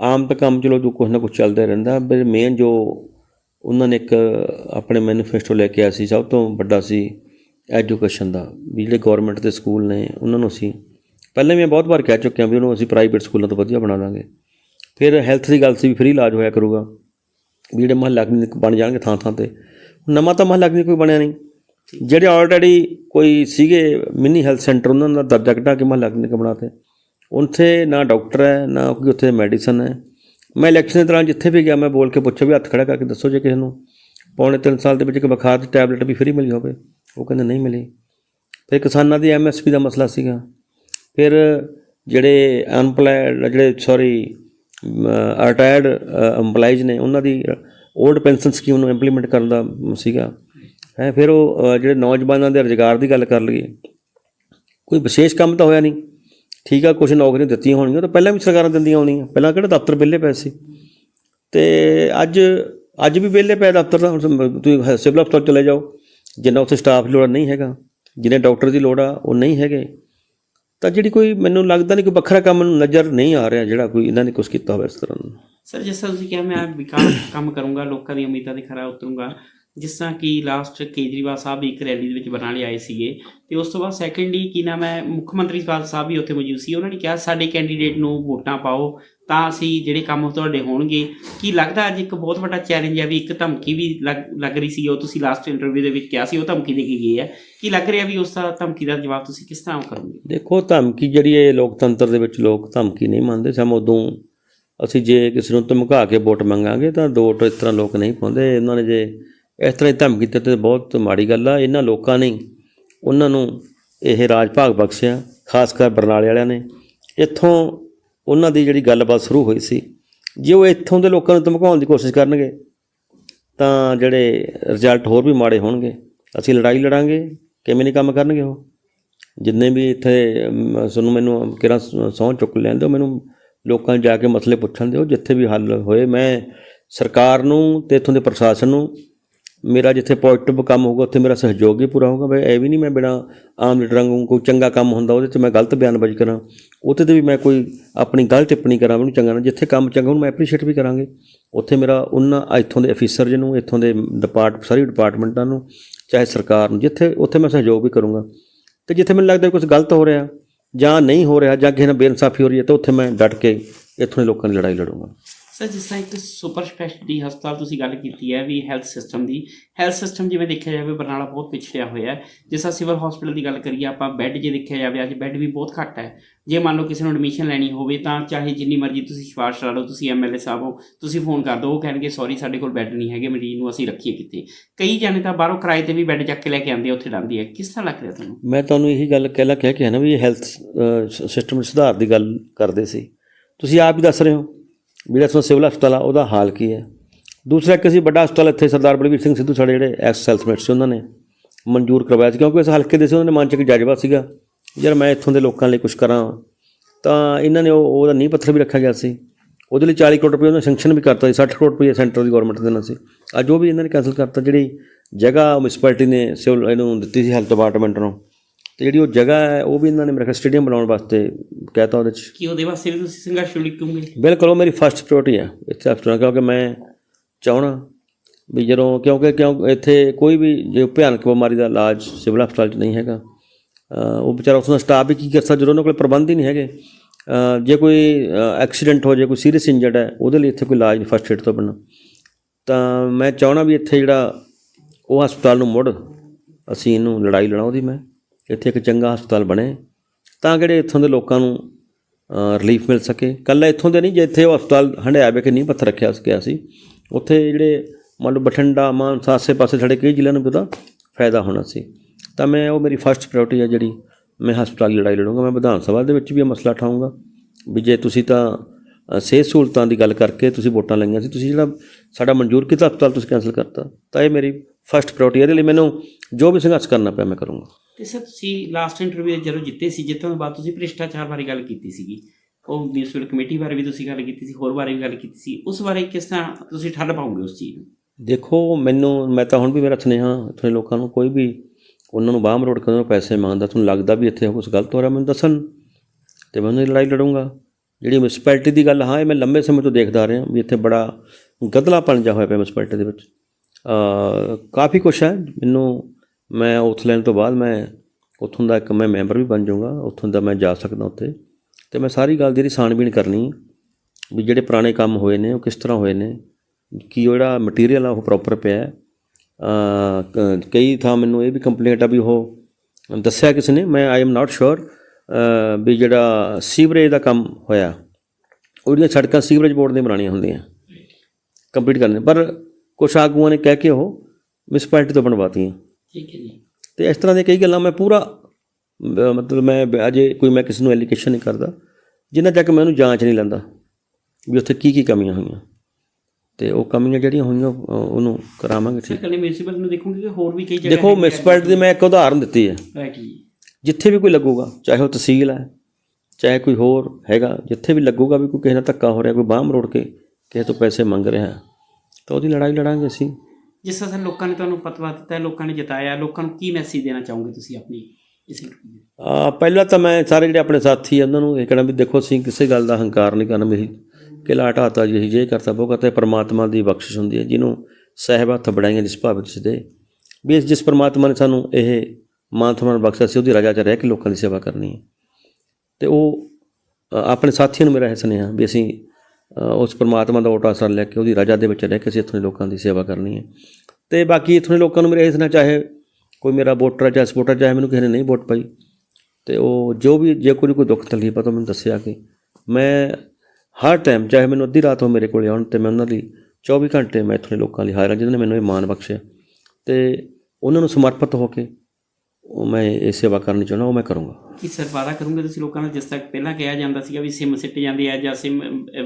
ਆਮ ਤਾਂ ਕੰਮ ਚਲੋ ਜੋ ਕੁਛ ਨਾ ਕੁਛ ਚੱਲਦਾ ਰਹਿੰਦਾ ਪਰ ਮੇਨ ਜੋ ਉਹਨਾਂ ਨੇ ਇੱਕ ਆਪਣੇ ਮੈਨੀਫੈਸਟੋ ਲੈ ਕੇ ਆਇਆ ਸੀ ਸਭ ਤੋਂ ਵੱਡਾ ਸੀ ਐਜੂਕੇਸ਼ਨ ਦਾ, ਵੀ ਜਿਹੜੇ ਗਵਰਨਮੈਂਟ ਦੇ ਸਕੂਲ ਨੇ, ਉਹਨਾਂ ਨੂੰ ਅਸੀਂ, ਪਹਿਲਾਂ ਵੀ ਮੈਂ ਬਹੁਤ ਵਾਰ ਕਹਿ ਚੁੱਕਿਆ ਵੀ ਉਹਨੂੰ ਅਸੀਂ ਪ੍ਰਾਈਵੇਟ ਸਕੂਲਾਂ ਤੋਂ ਵਧੀਆ ਬਣਾ ਦਾਂਗੇ। ਫਿਰ ਹੈਲਥ ਦੀ ਗੱਲ ਸੀ ਵੀ ਫ੍ਰੀ ਇਲਾਜ ਹੋਇਆ ਕਰੂਗਾ, ਵੀ ਜਿਹੜੇ ਮਹੱਲਾ ਕਲੀਨਿਕ ਬਣ ਜਾਣਗੇ ਥਾਂ ਥਾਂ ਤੇ। ਨਵਾਂ ਤਾਂ ਮਹੱਲਾ ਕਲੀਨਿਕ ਕੋਈ ਬਣਿਆ ਨਹੀਂ। ਜਿਹੜੇ ਆਲਰੇਡੀ ਕੋਈ ਸੀਗੇ ਮਿਨੀ ਹੈਲਥ ਸੈਂਟਰ ਉਹਨਾਂ ਦਾ ਦਰਜਾ ਘਟਾ ਕੇ ਮਹੱਲਾ ਕਲੀਨਿਕ ਬਣਾਤੇ ਉੱਥੇ ਨਾ ਡਾਕਟਰ ਹੈ, ਨਾ ਕੋਈ ਉੱਥੇ ਮੈਡੀਸਨ ਹੈ। ਮੈਂ ਇਲੈਕਸ਼ਨ ਦੇ ਦੌਰਾਨ ਜਿੱਥੇ ਵੀ ਗਿਆ, ਮੈਂ ਬੋਲ ਕੇ ਪੁੱਛਿਆ ਵੀ ਹੱਥ ਖੜਾ ਕਰਕੇ ਦੱਸੋ ਜੇ ਕਿਸੇ ਨੂੰ। ਪੌਣੇ 3 ਸਾਲ ਦੇ ਵਿੱਚ ਇੱਕ ਬੁਖਾਰ ਦੀ ਟੈਬਲੇਟ ਵੀ ਫ੍ਰੀ ਮਿਲੀ ਹੋਵੇ। ਉਹ ਕਹਿੰਦੇ ਨਹੀਂ ਮਿਲੀ। ਫਿਰ ਕਿਸਾਨਾਂ ਦੀ ਐਮਐਸਪੀ ਦਾ ਮਸਲਾ ਸੀਗਾ। ਫਿਰ ਜਿਹੜੇ ਅਨਪਲਾਈਡ ਜਿਹੜੇ ਸੌਰੀ ਰਿਟਾਇਰਡ EMPLOYEES ਨੇ, ਉਹਨਾਂ ਦੀ 올ਡ ਪੈਨਸ਼ਨ ਸਕੀਮ ਨੂੰ ਇੰਪਲੀਮੈਂਟ ਕਰਨ ਦਾ ਸੀਗਾ। ਹੈ, ਫਿਰ ਉਹ ਜਿਹੜੇ ਨੌਜਵਾਨਾਂ ਦੇ ਰੁਜ਼ਗਾਰ ਦੀ ਗੱਲ ਕਰ ਲਈਏ, ਕੋਈ ਵਿਸ਼ੇਸ਼ ਕੰਮ ਤਾਂ ਹੋਇਆ ਨਹੀਂ। ਠੀਕ ਆ ਕੁਝ ਨੌਕਰੀਆਂ ਦਿੱਤੀਆਂ ਹੋਣਗੀਆਂ, ਉਹ ਤਾਂ ਪਹਿਲਾਂ ਵੀ ਸਰਕਾਰਾਂ ਦਿੰਦੀਆਂ ਆਉਂਦੀਆਂ ਪਹਿਲਾਂ ਕਿਹੜਾ ਦਫ਼ਤਰ ਵਿਹਲੇ ਪਏ ਸੀ। ਤੇ ਅੱਜ ਅੱਜ ਵੀ ਵਿਹਲੇ ਪਏ ਦਫ਼ਤਰ ਤਾਂ, ਤੁਸੀਂ ਸਿਵਲ ਹਸਪਤਾਲ ਚਲੇ ਜਾਓ। ਜਿੰਨਾ ਉੱਥੇ ਸਟਾਫ ਦੀ ਲੋੜ ਨਹੀਂ ਹੈਗਾ। ਜਿੰਨੇ ਡਾਕਟਰ ਦੀ ਲੋੜ ਆ, ਉਹ ਨਹੀਂ ਹੈਗੇ। ਤਾਂ ਜਿਹੜੀ ਕੋਈ ਮੈਨੂੰ ਲੱਗਦਾ ਨਹੀਂ ਕੋਈ ਵੱਖਰਾ ਕੰਮ ਨਜ਼ਰ ਨਹੀਂ ਆ ਰਿਹਾ ਜਿਹੜਾ ਕੋਈ ਇਹਨਾਂ ਨੇ ਕੁਝ ਕੀਤਾ ਹੋਵੇ ਇਸ ਤਰ੍ਹਾਂ। ਸਰ ਜਿਸ ਤਰ੍ਹਾਂ ਤੁਸੀਂ ਕਿਹਾ, ਮੈਂ ਵਿਕਾਸ ਕੰਮ ਕਰੂੰਗਾ, ਲੋਕਾਂ ਦੀ ਉਮੀਦਾਂ ਤੇ ਖਰਾ ਉਤਰੂੰਗਾ। ਜਿਸ ਤਰ੍ਹਾਂ ਕਿ ਲਾਸਟ ਕੇਜਰੀਵਾਲ ਸਾਹਿਬ ਵੀ ਇੱਕ ਰੈਲੀ ਦੇ ਵਿੱਚ ਬਰਨਾਲੇ ਆਏ ਸੀਗੇ, ਤੇ ਉਸ ਤੋਂ ਬਾਅਦ ਸੈਕੰਡਲੀ ਕੀ ਨਾਮ ਹੈ, ਮੁੱਖ ਮੰਤਰੀ ਸਾਹਿਬ ਸਾਹਿਬ ਵੀ ਉੱਥੇ ਮੌਜੂਦ ਸੀ, ਉਹਨਾਂ ਨੇ ਕਿਹਾ ਸਾਡੇ ਕੈਂਡੀਡੇਟ ਨੂੰ ਵੋਟਾਂ ਪਾਓ, ਤਾਂ ਅਸੀਂ ਜਿਹੜੇ ਕੰਮ ਤੁਹਾਡੇ ਹੋਣਗੇ। ਕੀ ਲੱਗਦਾ ਅੱਜ ਇੱਕ ਬਹੁਤ ਵੱਡਾ ਚੈਲੰਜ ਹੈ ਵੀ ਇੱਕ ਧਮਕੀ ਵੀ ਲੱਗ ਲੱਗ ਰਹੀ ਸੀ ਉਹ ਤੁਸੀਂ ਲਾਸਟ ਇੰਟਰਵਿਊ ਦੇ ਵਿੱਚ ਕਿਹਾ ਸੀ, ਉਹ ਧਮਕੀ ਦੇ ਕੇ ਗਏ ਹੈ ਕੀ ਲੱਗ ਰਿਹਾ ਵੀ ਉਸ ਦਾ ਧਮਕੀ ਦਾ ਜਵਾਬ ਤੁਸੀਂ ਕਿਸ ਤਰ੍ਹਾਂ ਕਰੋਗੇ? ਦੇਖੋ, ਧਮਕੀ ਜਿਹੜੀ ਹੈ ਲੋਕਤੰਤਰ ਦੇ ਵਿੱਚ ਲੋਕ ਧਮਕੀ ਨਹੀਂ ਮੰਨਦੇ ਸਮ ਉਦੋਂ ਅਸੀਂ ਜੇ ਕਿਸੇ ਨੂੰ ਧਮਕਾ ਕੇ ਵੋਟ ਮੰਗਾਂਗੇ, ਤਾਂ ਵੋਟ ਇਸ ਤਰ੍ਹਾਂ ਲੋਕ ਨਹੀਂ ਪਾਉਂਦੇ। ਇਹਨਾਂ ਨੇ ਜੇ ਇਸ ਤਰ੍ਹਾਂ ਦੀ ਧਮਕੀ ਦਿੱਤੇ ਬਹੁਤ ਮਾੜੀ ਗੱਲ ਆ। ਇਹਨਾਂ ਲੋਕਾਂ ਨੇ ਉਹਨਾਂ ਨੂੰ ਇਹ ਰਾਜ ਭਾਗ ਬਖਸ਼ਿਆ ਖਾਸ ਕਰ ਬਰਨਾਲੇ ਵਾਲਿਆਂ ਨੇ। ਇੱਥੋਂ ਉਹਨਾਂ ਦੀ ਜਿਹੜੀ ਗੱਲਬਾਤ ਸ਼ੁਰੂ ਹੋਈ ਸੀ ਜੇ ਉਹ ਇੱਥੋਂ ਦੇ ਲੋਕਾਂ ਨੂੰ ਧਮਕਾਉਣ ਦੀ ਕੋਸ਼ਿਸ਼ ਕਰਨਗੇ ਤਾਂ ਜਿਹੜੇ ਰਿਜ਼ਲਟ ਹੋਰ ਵੀ ਮਾੜੇ ਹੋਣਗੇ। ਅਸੀਂ ਲੜਾਈ ਲੜਾਂਗੇ ਕਿਵੇਂ ਨਹੀਂ ਕੰਮ ਕਰਨਗੇ ਉਹ? ਜਿੰਨੇ ਵੀ ਇੱਥੇ ਅਮ, ਤੁਹਾਨੂੰ ਮੈਨੂੰ ਕਿਹੜਾ ਸਹੁੰ ਚੁੱਕ ਲੈਣ ਦਿਓ ਮੈਨੂੰ ਲੋਕਾਂ 'ਚ ਜਾ ਕੇ ਮਸਲੇ ਪੁੱਛਣ ਦਿਓ ਜਿੱਥੇ ਵੀ ਹੱਲ ਹੋਏ ਮੈਂ ਸਰਕਾਰ ਨੂੰ ਤੇ ਇੱਥੋਂ ਦੇ ਪ੍ਰਸ਼ਾਸਨ ਨੂੰ ਮੇਰਾ ਜਿੱਥੇ ਪੋਜ਼ਿਟਿਵ ਕੰਮ ਹੋਊਗਾ, ਉੱਥੇ ਮੇਰਾ ਸਹਿਯੋਗ ਵੀ ਪੂਰਾ ਹੋਊਗਾ। ਮੈਂ ਇਹ ਵੀ ਨਹੀਂ ਮੈਂ ਬਿਨਾ ਆਮ ਲੀਡਰਾਂ ਨੂੰ ਕੋਈ ਚੰਗਾ ਕੰਮ ਹੁੰਦਾ, ਉਹਦੇ 'ਤੇ ਮੈਂ ਗਲਤ ਬਿਆਨਬਾਜ਼ੀ ਕਰਾਂ। ਉੱਥੇ ਤੇ ਵੀ ਮੈਂ ਕੋਈ ਆਪਣੀ ਗਲਤ ਟਿੱਪਣੀ ਕਰਾਂ, ਮੈਨੂੰ ਚੰਗਾ ਨਾ ਜਿੱਥੇ ਕੰਮ ਚੰਗਾ ਉਹਨੂੰ ਮੈਂ ਐਪਰੀਸ਼ੀਏਟ ਵੀ ਕਰਾਂਗੇ। ਉੱਥੇ ਮੇਰਾ ਉਹਨਾਂ, ਇੱਥੋਂ ਦੇ ਅਫੀਸਰ ਜਿਹਨੂੰ, ਇੱਥੋਂ ਦੇ ਡਿਪਾਰਟ ਸਾਰੀ ਡਿਪਾਰਟਮੈਂਟਾਂ ਨੂੰ, ਚਾਹੇ ਸਰਕਾਰ ਨੂੰ, ਜਿੱਥੇ, ਉੱਥੇ ਮੈਂ ਸਹਿਯੋਗ ਵੀ ਕਰੂੰਗਾ। ਤੇ ਜਿੱਥੇ ਮੈਨੂੰ ਲੱਗਦਾ ਕੁਝ ਗਲਤ ਹੋ ਰਿਹਾ ਜਾਂ ਨਹੀਂ ਹੋ ਰਿਹਾ ਜਾਂ ਕਿਸੇ ਨਾਲ ਬੇਇਨਸਾਫੀ ਹੋ ਰਹੀ ਹੈ, ਤਾਂ ਉੱਥੇ ਮੈਂ ਡਟ ਕੇ ਇੱਥੋਂ ਦੇ ਲੋਕਾਂ ਦੀ ਲੜਾਈ ਲੜੂੰਗਾ। ਸਰ, ਜਿਸ ਤਰ੍ਹਾਂ ਇੱਕ ਸੁਪਰ ਸਪੈਸ਼ਲਿਟੀ ਹਸਪਤਾਲ ਤੁਸੀਂ ਗੱਲ ਕੀਤੀ ਹੈ ਵੀ ਹੈਲਥ ਸਿਸਟਮ ਦੀ ਹੈਲਥ ਸਿਸਟਮ ਜਿਵੇਂ ਦੇਖਿਆ ਜਾਵੇ, ਬਰਨਾਲਾ ਬਹੁਤ ਪਿਛੜਿਆ ਹੋਇਆ ਹੈ। ਜਿਸ ਤਰ੍ਹਾਂ ਸਿਵਲ ਹਸਪੀਟਲ ਦੀ ਗੱਲ ਕਰੀਏ, ਆਪਾਂ ਬੈੱਡ ਜੇ ਦੇਖਿਆ ਜਾਵੇ, ਅੱਜ ਬੈੱਡ ਵੀ ਬਹੁਤ ਘੱਟ ਹੈ। ਜੇ ਮੰਨ ਲਓ ਕਿਸੇ ਨੂੰ ਐਡਮਿਸ਼ਨ ਲੈਣੀ ਹੋਵੇ, ਤਾਂ ਚਾਹੇ ਜਿੰਨੀ ਮਰਜ਼ੀ ਤੁਸੀਂ ਸਿਫਾਰਿਸ਼ ਲਾ ਲਓ, ਤੁਸੀਂ ਐਮਐਲਏ ਸਾਹਿਬ ਹੋ, ਤੁਸੀਂ ਫੋਨ ਕਰ ਦਿਓ, ਉਹ ਕਹਿਣਗੇ ਸੌਰੀ ਸਾਡੇ ਕੋਲ ਬੈੱਡ ਨਹੀਂ ਹੈਗੇ, ਮਰੀਜ਼ ਨੂੰ ਅਸੀਂ ਰੱਖੀਏ ਕਿੱਥੇ ਕਈ ਜਾਣੇ ਤਾਂ ਬਾਹਰੋਂ ਕਿਰਾਏ ਤੇ ਵੀ ਬੈੱਡ ਚੱਕ ਕੇ ਲੈ ਕੇ ਆਉਂਦੇ ਆ, ਉੱਥੇ ਡਾਂਦੇ ਹੈ ਕਿਸ ਤਰ੍ਹਾਂ ਲੱਗ ਰਿਹਾ ਤੁਹਾਨੂੰ? ਮੈਂ ਤੁਹਾਨੂੰ ਇਹੀ ਗੱਲ ਕਹਿਲਾ ਕਹਿ ਕੇ ਹੈ ਨਾ ਵੀ ਹੈਲਥ ਸਿਸਟਮ ਸੁਧਾਰ ਦੀ ਗੱਲ ਕਰਦੇ ਸੀ। ਤੁਸੀਂ ਆਪ ਹੀ ਦੱਸ ਰਹੇ ਹੋ। ਵੀ ਜਿਹੜਾ ਸਿਵਲ ਹਸਪਤਾਲ ਆ, ਉਹਦਾ ਹਾਲ ਕੀ ਹੈ? ਦੂਸਰਾ ਇੱਕ ਅਸੀਂ ਵੱਡਾ ਹਸਪਤਾਲ ਇੱਥੇ ਸਰਦਾਰ ਬਲਵੀਰ ਸਿੰਘ ਸਿੱਧੂ, ਸਾਡੇ ਜਿਹੜੇ ਐਕਸ ਹੈਲਥਮੇਟ ਸੀ ਉਹਨਾਂ ਨੇ ਮਨਜ਼ੂਰ ਕਰਵਾਇਆ ਸੀ, ਕਿਉਂਕਿ ਇਸ ਹਲਕੇ ਦੇ ਸੀ, ਉਹਨਾਂ ਦੇ ਮਨ 'ਚ ਇੱਕ ਜਜ਼ਬਾ ਸੀਗਾ ਯਾਰ ਮੈਂ ਇੱਥੋਂ ਦੇ ਲੋਕਾਂ ਲਈ ਕੁਝ ਕਰਾਂ। ਤਾਂ ਇਹਨਾਂ ਨੇ ਉਹ ਉਹਦਾ ਨੀਂਹ ਪੱਥਰ ਵੀ ਰੱਖਿਆ ਗਿਆ ਸੀ। ਉਹਦੇ ਲਈ 40 ਕਰੋੜ ਰੁਪਏ ਉਹਨਾਂ ਸੈਂਕਸ਼ਨ ਵੀ ਕਰਤਾ ਸੀ 60 ਕਰੋੜ ਰੁਪਏ ਸੈਂਟਰ ਦੀ ਗਵਰਨਮੈਂਟ ਦੇਣਾ ਸੀ। ਅੱਜ ਉਹ ਵੀ ਇਹਨਾਂ ਨੇ ਕੈਂਸਲ ਕਰਤਾ, ਜਿਹੜੀ ਜਗ੍ਹਾ ਮਿਊਨਿਸਪੈਲਿਟੀ ਨੇ ਸਿਵਲ ਇਹਨੂੰ ਦਿੱਤੀ ਸੀ ਹੈਲਥ ਡਿਪਾਰਟਮੈਂਟ ਨੂੰ। ਤੇ ਜਿਹੜੀ ਉਹ ਜਗ੍ਹਾ ਹੈ ਉਹ ਵੀ ਇਹਨਾਂ ਨੇ ਮੇਰੇ ਖਿਆਲ ਸਟੇਡੀਅਮ ਬਣਾਉਣ ਵਾਸਤੇ ਕਹਿਤਾ ਉਹਦੇ 'ਚ। ਕੀ ਉਹਦੇ ਵਾਸਤੇ ਵੀ ਤੁਸੀਂ ਸੰਘਰਸ਼ ਲਿਖੋਗੇ ਬਿਲਕੁਲ ਉਹ ਮੇਰੀ ਫਸਟ ਪ੍ਰਾਇੋਰਟੀ ਹੈ। ਇੱਥੇ ਹਸਪਤਾਲ ਕਿਉਂਕਿ ਮੈਂ ਚਾਹਣਾ ਵੀ ਜਦੋਂ ਕਿਉਂਕਿ ਕਿਉਂ ਇੱਥੇ ਕੋਈ ਵੀ ਜੇ ਭਿਆਨਕ ਬਿਮਾਰੀ ਦਾ ਇਲਾਜ ਸਿਵਲ ਹਸਪਤਾਲ 'ਚ ਨਹੀਂ ਹੈਗਾ ਉਹ ਵਿਚਾਰਾ ਉਸ ਦਾ ਸਟਾਫ ਵੀ ਕੀ ਕਰ ਸਕਦਾ ਜਦੋਂ ਉਹਨਾਂ ਕੋਲ ਪ੍ਰਬੰਧ ਹੀ ਨਹੀਂ ਹੈਗੇ ਜੇ ਕੋਈ ਐਕਸੀਡੈਂਟ ਹੋ ਜਾਏ ਕੋਈ ਸੀਰੀਅਸ ਇੰਜਰਡ ਹੈ ਉਹਦੇ ਲਈ ਇੱਥੇ ਕੋਈ ਇਲਾਜ ਨਹੀਂ ਫਸਟ ਏਡ ਤੋਂ ਬਿਨਾਂ। ਤਾਂ ਮੈਂ ਚਾਹਣਾ ਵੀ ਇੱਥੇ ਜਿਹੜਾ ਉਹ ਹਸਪਤਾਲ ਨੂੰ ਮੁੜ ਅਸੀਂ ਇਹਨੂੰ ਲੜਾਈ ਲੜਾਉ ਦੀ ਮੈਂ। ਇੱਥੇ ਇੱਕ ਚੰਗਾ ਹਸਪਤਾਲ ਬਣੇ, ਤਾਂ ਜਿਹੜੇ ਇੱਥੋਂ ਦੇ ਲੋਕਾਂ ਨੂੰ ਰਿਲੀਫ ਮਿਲ ਸਕੇ? ਕੱਲਾ ਇੱਥੋਂ ਦੇ ਨਹੀਂ, ਜੇ ਇੱਥੇ ਉਹ ਹਸਪਤਾਲ ਹੰਡਿਆ ਵੇ ਕਿ ਨਹੀਂ, ਪੱਥਰ ਰੱਖਿਆ ਗਿਆ ਸੀ। ਉੱਥੇ ਜਿਹੜੇ ਮੰਨ ਲਓ ਬਠਿੰਡਾ, ਮਾਨਸਾ ਆਸੇ ਪਾਸੇ ਸਾਡੇ ਕਈ ਜ਼ਿਲ੍ਹਿਆਂ ਨੂੰ ਵੀ ਉਹਦਾ ਫਾਇਦਾ ਹੋਣਾ ਸੀ। ਤਾਂ ਮੈਂ, ਉਹ ਮੇਰੀ ਫਸਟ ਪ੍ਰਾਇੋਰਟੀ ਹੈ ਜਿਹੜੀ ਮੈਂ ਹਸਪਤਾਲ ਦੀ ਲੜਾਈ ਲੜੂੰਗਾ। ਮੈਂ ਵਿਧਾਨ ਸਭਾ ਦੇ ਵਿੱਚ ਵੀ ਇਹ ਮਸਲਾ ਉਠਾਊਂਗਾ। ਵੀ ਜੇ ਤੁਸੀਂ ਤਾਂ ਸਿਹਤ ਸਹੂਲਤਾਂ ਦੀ ਗੱਲ ਕਰਕੇ ਤੁਸੀਂ ਵੋਟਾਂ ਲਈਆਂ ਸੀ, ਤੁਸੀਂ ਜਿਹੜਾ ਸਾਡਾ ਮਨਜ਼ੂਰ ਕੀਤਾ ਹਸਪਤਾਲ ਤੁਸੀਂ ਕੈਂਸਲ ਕਰਤਾ। ਤਾਂ ਇਹ ਮੇਰੀ ਫਸਟ ਪ੍ਰਾਇੋਰਟੀ ਇਹਦੇ ਲਈ ਮੈਨੂੰ ਜੋ ਵੀ ਸੰਘਰਸ਼ ਕਰਨਾ ਪਿਆ ਮੈਂ ਕਰੂੰਗਾ। ਤੇ ਸਰ, ਤੁਸੀਂ ਲਾਸਟ ਇੰਟਰਵਿਊ ਜਦੋਂ ਜਿੱਤੇ ਸੀ, ਜਿੱਤਣ ਤੋਂ ਬਾਅਦ ਤੁਸੀਂ ਭ੍ਰਿਸ਼ਟਾਚਾਰ ਬਾਰੇ ਗੱਲ ਕੀਤੀ ਸੀਗੀ। ਉਹ ਮਿਊਨਿਸਪਲ ਕਮੇਟੀ ਬਾਰੇ ਵੀ ਤੁਸੀਂ ਗੱਲ ਕੀਤੀ ਸੀ, ਹੋਰ ਬਾਰੇ ਵੀ ਗੱਲ ਕੀਤੀ ਸੀ। ਉਸ ਬਾਰੇ ਕਿਸ ਤਰ੍ਹਾਂ ਤੁਸੀਂ ਠੱਲ ਪਾਉਂਗੇ ਉਸ ਚੀਜ਼ ਨੂੰ? ਦੇਖੋ, ਮੈਨੂੰ, ਮੈਂ ਤਾਂ ਹੁਣ ਵੀ ਮੇਰਾ ਸੁਨੇਹਾ ਇੱਥੇ ਲੋਕਾਂ ਨੂੰ, ਕੋਈ ਵੀ ਉਹਨਾਂ ਨੂੰ ਬਾਹਮ ਰੋਡ ਕਰਨ ਪੈਸੇ ਮੰਗਦਾ, ਤੁਹਾਨੂੰ ਲੱਗਦਾ ਵੀ ਇੱਥੇ ਕੁਝ ਗਲਤ ਹੋ ਰਿਹਾ, ਮੈਨੂੰ ਦੱਸਣ। ਤੇ ਮੈਂ ਉਹਨਾਂ ਲੜਾਈ ਲੜੂੰਗਾ। ਜਿਹੜੀ ਮਿਊਨਿਸਪੈਲਿਟੀ ਦੀ ਗੱਲ, ਹਾਂ, ਇਹ ਮੈਂ ਲੰਬੇ ਸਮੇਂ ਤੋਂ ਦੇਖਦਾ ਆ ਰਿਹਾ, ਵੀ ਇੱਥੇ ਬੜਾ ਗਦਲਾਪਣ ਜਾ ਹੋਇਆ ਪਿਆ ਮਿਊਨਿਸਪੈਲਿਟੀ ਦੇ ਵਿੱਚ। ਕਾਫੀ ਕੁਛ ਹੈ, ਮੈਨੂੰ ਮੈਂ ਉੱਥ ਲੈਣ ਤੋਂ ਬਾਅਦ ਮੈਂ ਉੱਥੋਂ ਦਾ ਇੱਕ ਮੈਂ ਮੈਂਬਰ ਵੀ ਬਣ ਜਾਊਂਗਾ ਉੱਥੋਂ ਦਾ ਮੈਂ ਜਾ ਸਕਦਾ ਉੱਥੇ। ਤੇ ਮੈਂ ਸਾਰੀ ਗੱਲ ਦੀ ਛਾਣਬੀਣ ਕਰਨੀ ਵੀ ਜਿਹੜੇ ਪੁਰਾਣੇ ਕੰਮ ਹੋਏ ਨੇ ਉਹ ਕਿਸ ਤਰ੍ਹਾਂ ਹੋਏ ਨੇ ਕੀ ਜਿਹੜਾ ਮਟੀਰੀਅਲ ਆ ਉਹ ਪ੍ਰੋਪਰ ਪਿਆ ਕਈ ਥਾਂ ਮੈਨੂੰ ਇਹ ਵੀ ਕੰਪਲੇਂਟ ਆ ਵੀ ਉਹ ਦੱਸਿਆ ਕਿਸ ਨੇ ਮੈਂ ਆਈ ਐਮ ਨਾਟ ਸ਼ੋਰ ਵੀ ਜਿਹੜਾ ਸੀਵਰੇਜ ਦਾ ਕੰਮ ਹੋਇਆ ਉਹਦੀਆਂ ਸੜਕਾਂ ਸੀਵਰੇਜ ਬੋਰਡ ਨੇ ਬਣਾਉਣੀਆਂ ਹੁੰਦੀਆਂ ਕੰਪਲੀਟ ਕਰਨੇ ਪਰ ਕੁਛ ਆਗੂਆਂ ਨੇ ਕਹਿ ਕੇ ਉਹ ਮਿਊਨਿਸਪੈਲਿਟੀ ਤੋਂ ਬਣਵਾਤੀਆਂ। ਠੀਕ ਹੈ ਜੀ। ਤੇ ਇਸ ਤਰ੍ਹਾਂ ਦੀਆਂ ਕਈ ਗੱਲਾਂ ਮੈਂ ਪੂਰਾ ਮਤਲਬ ਮੈਂ ਅਜੇ ਕੋਈ ਮੈਂ ਕਿਸੇ ਨੂੰ ਐਲੀਗੇਸ਼ਨ ਨਹੀਂ ਕਰਦਾ ਜਿੰਨਾ ਤੱਕ ਮੈਂ ਉਹਨੂੰ ਜਾਂਚ ਨਹੀਂ ਲੈਂਦਾ ਵੀ ਉੱਥੇ ਕੀ ਕੀ ਕਮੀਆਂ ਹੋਈਆਂ। ਤੇ ਉਹ ਕਮੀਆਂ ਜਿਹੜੀਆਂ ਹੋਈਆਂ ਉਹ- ਉਹਨੂੰ ਕਰਾਵਾਂਗੇ ਠੀਕ ਕੱਲੇ ਮਿਊਨਿਸਪਲ ਨੂੰ ਦੇਖੋਗੇ ਕਿ ਹੋਰ ਵੀ ਕਈ ਜਗ੍ਹਾ ਦੇਖੋ ਮਿਊਨਿਸਪੈਲਿਟੀ ਦੀ ਮੈਂ ਇੱਕ ਉਦਾਹਰਨ ਦਿੱਤੀ ਹੈ। ਰਾਈਟ ਜੀ। ਜਿੱਥੇ ਵੀ ਕੋਈ ਲੱਗੂਗਾ ਚਾਹੇ ਉਹ ਤਹਿਸੀਲ ਹੈ ਚਾਹੇ ਕੋਈ ਹੋਰ ਹੈਗਾ ਜਿੱਥੇ ਵੀ ਲੱਗੂਗਾ ਵੀ ਕੋਈ ਕਿਸੇ ਨਾਲ ਧੱਕਾ ਹੋ ਰਿਹਾ ਕੋਈ ਬਾਹਮ ਰੋੜ ਕੇ ਕਿਸੇ ਤੋਂ ਪੈਸੇ ਮੰਗ ਰਿਹਾ ਤਾਂ ਉਹਦੀ ਲੜਾਈ ਲੜਾਂਗੇ ਅਸੀਂ। ਜਿਸ ਤਰ੍ਹਾਂ ਲੋਕਾਂ ਨੇ ਤੁਹਾਨੂੰ ਪਤਵਾ ਦਿੱਤਾ ਹੈ, ਲੋਕਾਂ ਨੇ ਜਿਤਾਇਆ ਲੋਕਾਂ ਨੂੰ ਕੀ ਮੈਸੇਜ ਦੇਣਾ ਚਾਹੋਗੇ ਤੁਸੀਂ ਆਪਣੀ ਇਸ interview ਆ ਪਹਿਲਾਂ ਤਾਂ ਮੈਂ ਸਾਰੇ ਜਿਹੜੇ ਆਪਣੇ ਸਾਥੀ ਆ ਉਹਨਾਂ ਨੂੰ ਇਹ ਕਹਿਣਾ ਵੀ ਦੇਖੋ ਅਸੀਂ ਕਿਸੇ ਗੱਲ ਦਾ ਹੰਕਾਰ ਨਹੀਂ ਕਰਨਾ ਵੀ ਕਿਲਾ ਹਟਾਤਾ ਜੀ ਅਸੀਂ ਜੇ ਕਰਤਾ ਉਹ ਕਰਤਾ ਪਰਮਾਤਮਾ ਦੀ ਬਖਸ਼ਿਸ਼ ਹੁੰਦੀ ਹੈ ਜਿਹਨੂੰ ਸਹਿਬ ਹੱਥ ਬੜਾਈਆਂ ਜਿਸ ਭਾਵੇਂ ਤੁਸੀਂ ਦੇ। ਵੀ ਇਸ ਜਿਸ ਪਰਮਾਤਮਾ ਨੇ ਸਾਨੂੰ ਇਹ ਮਾਨ ਸਨਮਾਨ ਬਖਸ਼ਿਆ ਸੀ ਉਹਦੀ ਰਾਜਾ 'ਚ ਰਹਿ ਕੇ ਲੋਕਾਂ ਦੀ ਸੇਵਾ ਕਰਨੀ ਹੈ। ਤੇ ਉਹ ਆਪਣੇ ਸਾਥੀਆਂ ਨੂੰ ਮੇਰਾ ਇਹ ਸੁਨੇਹਾ ਵੀ ਅਸੀਂ ਉਸ ਪਰਮਾਤਮਾ ਦਾ ਓਟ ਆਸਰਾ ਲੈ ਕੇ ਉਹਦੀ ਰਜਾ ਦੇ ਵਿੱਚ ਰਹਿ ਕੇ ਅਸੀਂ ਇੱਥੋਂ ਦੇ ਲੋਕਾਂ ਦੀ ਸੇਵਾ ਕਰਨੀ ਹੈ। ਤੇ ਬਾਕੀ ਇੱਥੋਂ ਦੇ ਲੋਕਾਂ ਨੂੰ ਮੇਰੇ ਇਸ ਸੁਨੇਹਾ ਚਾਹੇ ਕੋਈ ਮੇਰਾ ਵੋਟਰ ਹੈ ਚਾਹੇ ਸਪੋਰਟਰ ਚਾਹੇ ਮੈਨੂੰ ਕਿਸੇ ਨੇ ਨਹੀਂ ਵੋਟ ਪਾਈ, ਤੇ ਉਹ ਜੋ ਵੀ, ਜੇ ਕੋਈ ਕੋਈ ਦੁੱਖ ਤਕਲੀਫ ਆ ਤਾਂ ਮੈਨੂੰ ਦੱਸਿਆ ਕਿ ਮੈਂ ਹਰ ਟਾਈਮ ਚਾਹੇ ਮੈਨੂੰ ਅੱਧੀ ਰਾਤ ਹੋ ਮੇਰੇ ਕੋਲੇ ਆਉਣ ਤੇ ਮੈਂ ਉਹਨਾਂ ਲਈ 24 ਘੰਟੇ ਮੈਂ ਇੱਥੋਂ ਦੇ ਲੋਕਾਂ ਲਈ ਹਾਜ਼ਰ ਹਾਂ, ਜਿਨ੍ਹਾਂ ਨੇ ਮੈਨੂੰ ਇਹ ਮਾਣ ਬਖਸ਼ਿਆ। ਤੇ ਉਹਨਾਂ ਨੂੰ ਸਮਰਪਿਤ ਹੋ ਕੇ ਉਹ ਮੈਂ ਇਹ ਸੇਵਾ ਕਰਨੀ ਚਾਹੁੰਦਾ ਉਹ ਮੈਂ ਕਰੂੰਗਾ। ਕੀ ਸਰ ਵਾਅਦਾ ਕਰੋਗੇ ਤੁਸੀਂ ਲੋਕਾਂ ਨੂੰ ਜਿਸ ਤੱਕ ਪਹਿਲਾਂ ਕਿਹਾ ਜਾਂਦਾ ਸੀਗਾ ਵੀ ਸਿਮ ਸਿੱਟ ਜਾਂਦੀ ਹੈ ਜਾਂ ਸਿਮ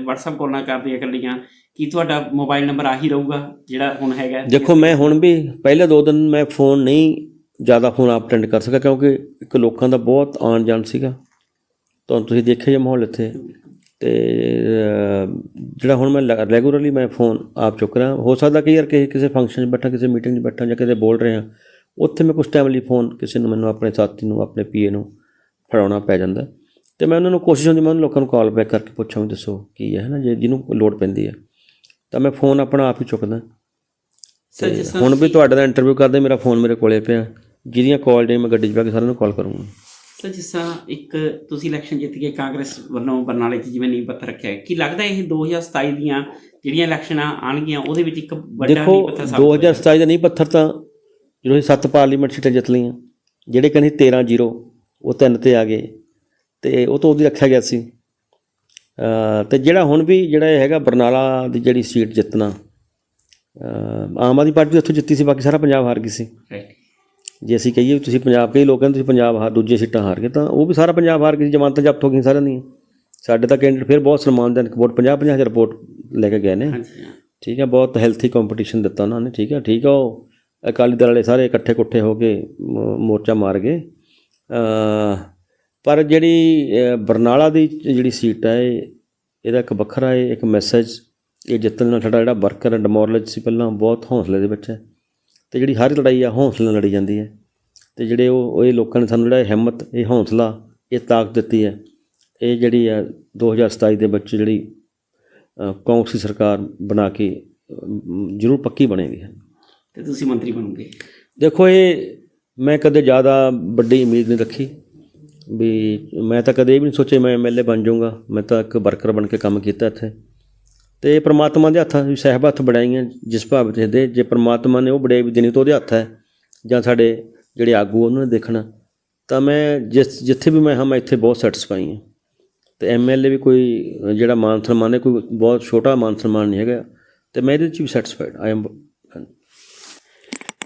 WhatsApp ਕਾਲਾਂ ਕਰਦੇ ਆ ਇਕੱਲੀਆਂ ਕੀ ਤੁਹਾਡਾ ਮੋਬਾਈਲ ਨੰਬਰ ਆਹੀ ਰਹੂਗਾ ਜਿਹੜਾ ਹੁਣ ਹੈਗਾ? ਦੇਖੋ ਮੈਂ ਹੁਣ ਵੀ ਪਹਿਲੇ ਦੋ ਦਿਨ ਮੈਂ ਫੋਨ ਨਹੀਂ ਜ਼ਿਆਦਾ ਫੋਨ ਆਪ ਅਟੈਂਡ ਕਰ ਸਕਿਆ ਕਿਉਂਕਿ ਇੱਕ ਲੋਕਾਂ ਦਾ ਬਹੁਤ ਆਣ ਜਾਣ ਸੀਗਾ। ਤੁਹਾਨੂੰ ਤੁਸੀਂ ਦੇਖਿਆ ਜੇ ਮਾਹੌਲ ਇੱਥੇ। ਤੇ ਜਿਹੜਾ ਹੁਣ ਮੈਂ ਰੈਗੂਲਰਲੀ ਮੈਂ ਫੋਨ ਆਪ ਚੁੱਕ ਰਿਹਾ। ਹੋ ਸਕਦਾ ਕਿ ਯਾਰ ਕਿਸੇ ਫੰਕਸ਼ਨ 'ਚ ਬੈਠਾ ਕਿਸੇ ਮੀਟਿੰਗ 'ਚ ਬੈਠਾ ਜਾਂ ਕਿਤੇ ਬੋਲ ਰਿਹਾ। ਉੱਥੇ ਮੈਂ ਕੁਝ ਟਾਈਮ ਲਈ ਫੋਨ ਕਿਸੇ ਨੂੰ ਮੈਨੂੰ ਆਪਣੇ ਸਾਥੀ ਨੂੰ ਆਪਣੇ ਪੀਏ ਨੂੰ ਫੜਾਉਣਾ ਪੈ ਜਾਂਦਾ। ਤੇ ਮੈਂ ਉਹਨਾਂ ਨੂੰ ਕੋਸ਼ਿਸ਼ ਹੁੰਦੀ ਮੈਂ ਉਹਨਾਂ ਲੋਕਾਂ ਨੂੰ ਕਾਲ ਬੈਕ ਕਰਕੇ ਪੁੱਛਾਂ ਵੀ ਦੱਸੋ ਕੀ ਹੈ ਨਾ ਜੇ ਜਿਹਨੂੰ ਲੋੜ ਪੈਂਦੀ ਹੈ। ਤਾਂ ਮੈਂ ਫੋਨ ਆਪਣਾ ਆਪ ਹੀ ਚੁੱਕਦਾ। ਸਰ ਜਿਸ ਹੁਣ ਵੀ ਤੁਹਾਡੇ ਦਾ ਇੰਟਰਵਿਊ ਕਰਦੇ ਮੇਰਾ ਫੋਨ ਮੇਰੇ ਕੋਲੇ ਪਿਆ। ਜਿਹਦੀਆਂ ਕਾਲ ਜੇ ਮੈਂ ਗੱਡੀ 'ਚ ਬੈ ਕੇ ਸਾਰਿਆਂ ਨੂੰ ਕਾਲ ਕਰੂੰਗਾ। ਸਰ ਜਿਸ ਤਰ੍ਹਾਂ ਇੱਕ ਤੁਸੀਂ ਇਲੈਕਸ਼ਨ ਜਿੱਤ ਕੇ ਕਾਂਗਰਸ ਵੱਲੋਂ ਬਰਨਾਲੇ 'ਚ ਜਿਵੇਂ ਨੀਂਹ ਪੱਥਰ ਰੱਖਿਆ ਕੀ ਲੱਗਦਾ ਇਹ 2027 ਦੀਆਂ ਜਿਹੜੀਆਂ ਇਲੈਕਸ਼ਨਾਂ ਆਣਗੀਆਂ ਉਹਦੇ ਵਿੱਚ ਇੱਕ ਵੱਡਾ ਦੇਖੋ ਨੀਂਹ ਪੱਥਰ ਸਾਬਤ ਹੋਏਗਾ? 2027 ਦਾ ਨਹੀਂ ਪੱਥਰ ਤਾਂ ਜਦੋਂ ਅਸੀਂ ਸੱਤ ਪਾਰਲੀਮੈਂਟ ਸੀਟਾਂ ਜਿੱਤ ਲਈਆਂ ਜਿਹੜੇ ਕਹਿੰਦੇ 13 0 ਉਹ ਤਿੰਨ ਤੇ ਆ ਗਏ। ਤੇ ਉਹ ਤੋਂ ਉਹਦੀ ਰੱਖਿਆ ਗਿਆ ਸੀ। ਤੇ ਜਿਹੜਾ ਹੁਣ ਵੀ ਜਿਹੜਾ ਇਹ ਹੈਗਾ ਬਰਨਾਲਾ ਦੀ ਜਿਹੜੀ ਸੀਟ ਜਿੱਤਣਾ ਆਮ ਆਦਮੀ ਪਾਰਟੀ ਉੱਥੋਂ ਜਿੱਤੀ ਸੀ ਬਾਕੀ ਸਾਰਾ ਪੰਜਾਬ ਹਾਰ ਗਈ ਸੀ. ਜੇ ਅਸੀਂ ਕਹੀਏ ਵੀ ਤੁਸੀਂ ਪੰਜਾਬ ਕਈ ਲੋਕ ਕਹਿੰਦੇ ਤੁਸੀਂ ਪੰਜਾਬ ਹਾਰ ਦੂਜੇ ਸੀਟਾਂ ਹਾਰ ਗਏ ਤਾਂ ਉਹ ਵੀ ਸਾਰਾ ਪੰਜਾਬ ਹਾਰ ਗਈ ਜਮਾਨਤਾਂ ਜ਼ਬਤ ਹੋ ਗਈਆਂ ਸਾਰਿਆਂ ਦੀਆਂ। ਸਾਡੇ ਤਾਂ ਕੈਂਡੀਡੇਟ ਫਿਰ ਬਹੁਤ ਸਨਮਾਨਜਨਕ ਵੋਟ 50 50 ਹਜ਼ਾਰ ਵੋਟ ਲੈ ਕੇ ਗਏ ਨੇ। ਠੀਕ ਹੈ ਬਹੁਤ ਹੈਲਥੀ ਕੰਪੀਟੀਸ਼ਨ ਦਿੱਤਾ ਉਹਨਾਂ ਨੇ। ਠੀਕ ਹੈ ਠੀਕ ਹੈ ਉਹ। ਅਕਾਲੀ ਦਲ ਵਾਲੇ ਸਾਰੇ ਇਕੱਠੇ ਕੁੱਠੇ ਹੋ ਕੇ ਮੋ- ਮੋਰਚਾ ਮਾਰ ਗਏ। ਪਰ ਜਿਹੜੀ ਬਰਨਾਲਾ ਦੀ ਜਿਹੜੀ ਸੀਟ ਹੈ ਇਹ- ਇਹਦਾ ਇੱਕ ਵੱਖਰਾ ਹੈ ਇੱਕ ਮੈਸੇਜ ਇਹ ਜਿੱਤਣ ਨਾਲ ਸਾਡਾ ਜਿਹੜਾ ਵਰਕਰ ਹੈ ਡਿਮੋਰਲਾਈਜ਼ ਸੀ ਪਹਿਲਾਂ, ਬਹੁਤ ਹੌਸਲੇ ਦੇ ਵਿੱਚ ਹੈ। ਤੇ ਜਿਹੜੀ ਹਰ ਲੜਾਈ ਆ, ਹੌਸਲੇ ਨਾਲ ਲੜੀ ਜਾਂਦੀ ਹੈ। ਤੇ ਜਿਹੜੇ ਉਹ, ਇਹ ਲੋਕਾਂ ਨੇ ਸਾਨੂੰ ਜਿਹੜਾ ਹਿੰਮਤ, ਇਹ ਹੌਸਲਾ, ਇਹ ਤਾਕਤ ਦਿੱਤੀ ਹੈ। ਇਹ ਜਿਹੜੀ ਹੈ 2027 ਦੇ ਵਿੱਚ ਜਿਹੜੀ ਕਾਂਗਰਸੀ ਸਰਕਾਰ ਬਣਾ ਕੇ ਜ਼ਰੂਰ ਪੱਕੀ ਬਣੇਗੀ। ਤੇ ਤੁਸੀਂ ਮੰਤਰੀ ਬਣੋਗੇ? ਦੇਖੋ ਇਹ ਮੈਂ ਕਦੇ ਜ਼ਿਆਦਾ ਵੱਡੀ ਉਮੀਦ ਨਹੀਂ ਰੱਖੀ ਵੀ ਮੈਂ ਤਾਂ ਕਦੇ ਇਹ ਵੀ ਨਹੀਂ ਸੋਚਿਆ ਮੈਂ ਐਮਐਲਏ ਬਣ ਜਾਊਂਗਾ। ਮੈਂ ਤਾਂ ਇੱਕ ਵਰਕਰ ਬਣ ਕੇ ਕੰਮ ਕੀਤਾ ਇੱਥੇ। ਤੇ ਇਹ ਪ੍ਰਮਾਤਮਾ ਦੇ ਹੱਥਾਂ, ਵੀ ਸਹਿਬ ਹੱਥ ਬੜਾਈਆਂ ਜਿਸ ਭਾਵ ਤੇ ਦੇ ਜੇ ਪ੍ਰਮਾਤਮਾ ਨੇ ਉਹ ਬੜੇ ਵੀ ਦੇਣੀ ਤਾਂ ਉਹਦੇ ਹੱਥ ਹੈ, ਜਾਂ ਸਾਡੇ ਜਿਹੜੇ ਆਗੂ ਉਹਨਾਂ ਨੇ ਦੇਖਣਾ। ਤਾਂ ਮੈਂ ਜਿਸ, ਜਿੱਥੇ ਵੀ ਮੈਂ ਹਾਂ, ਮੈਂ ਇੱਥੇ ਬਹੁਤ ਸੈਟੀਸਫਾਈ ਹਾਂ ਤੇ ਐਮਐਲਏ ਵੀ ਕੋਈ ਜਿਹੜਾ ਮਾਨ ਸਨਮਾਨ ਹੈ, ਕੋਈ ਬਹੁਤ ਛੋਟਾ ਮਾਨ ਸਨਮਾਨ ਨਹੀਂ ਹੈਗਾ। ਤੇ ਮੈਂ ਇਹਦੇ 'ਚ ਵੀ ਸੈਟੀਸਫਾਈਡ ਆਈ ਐਮ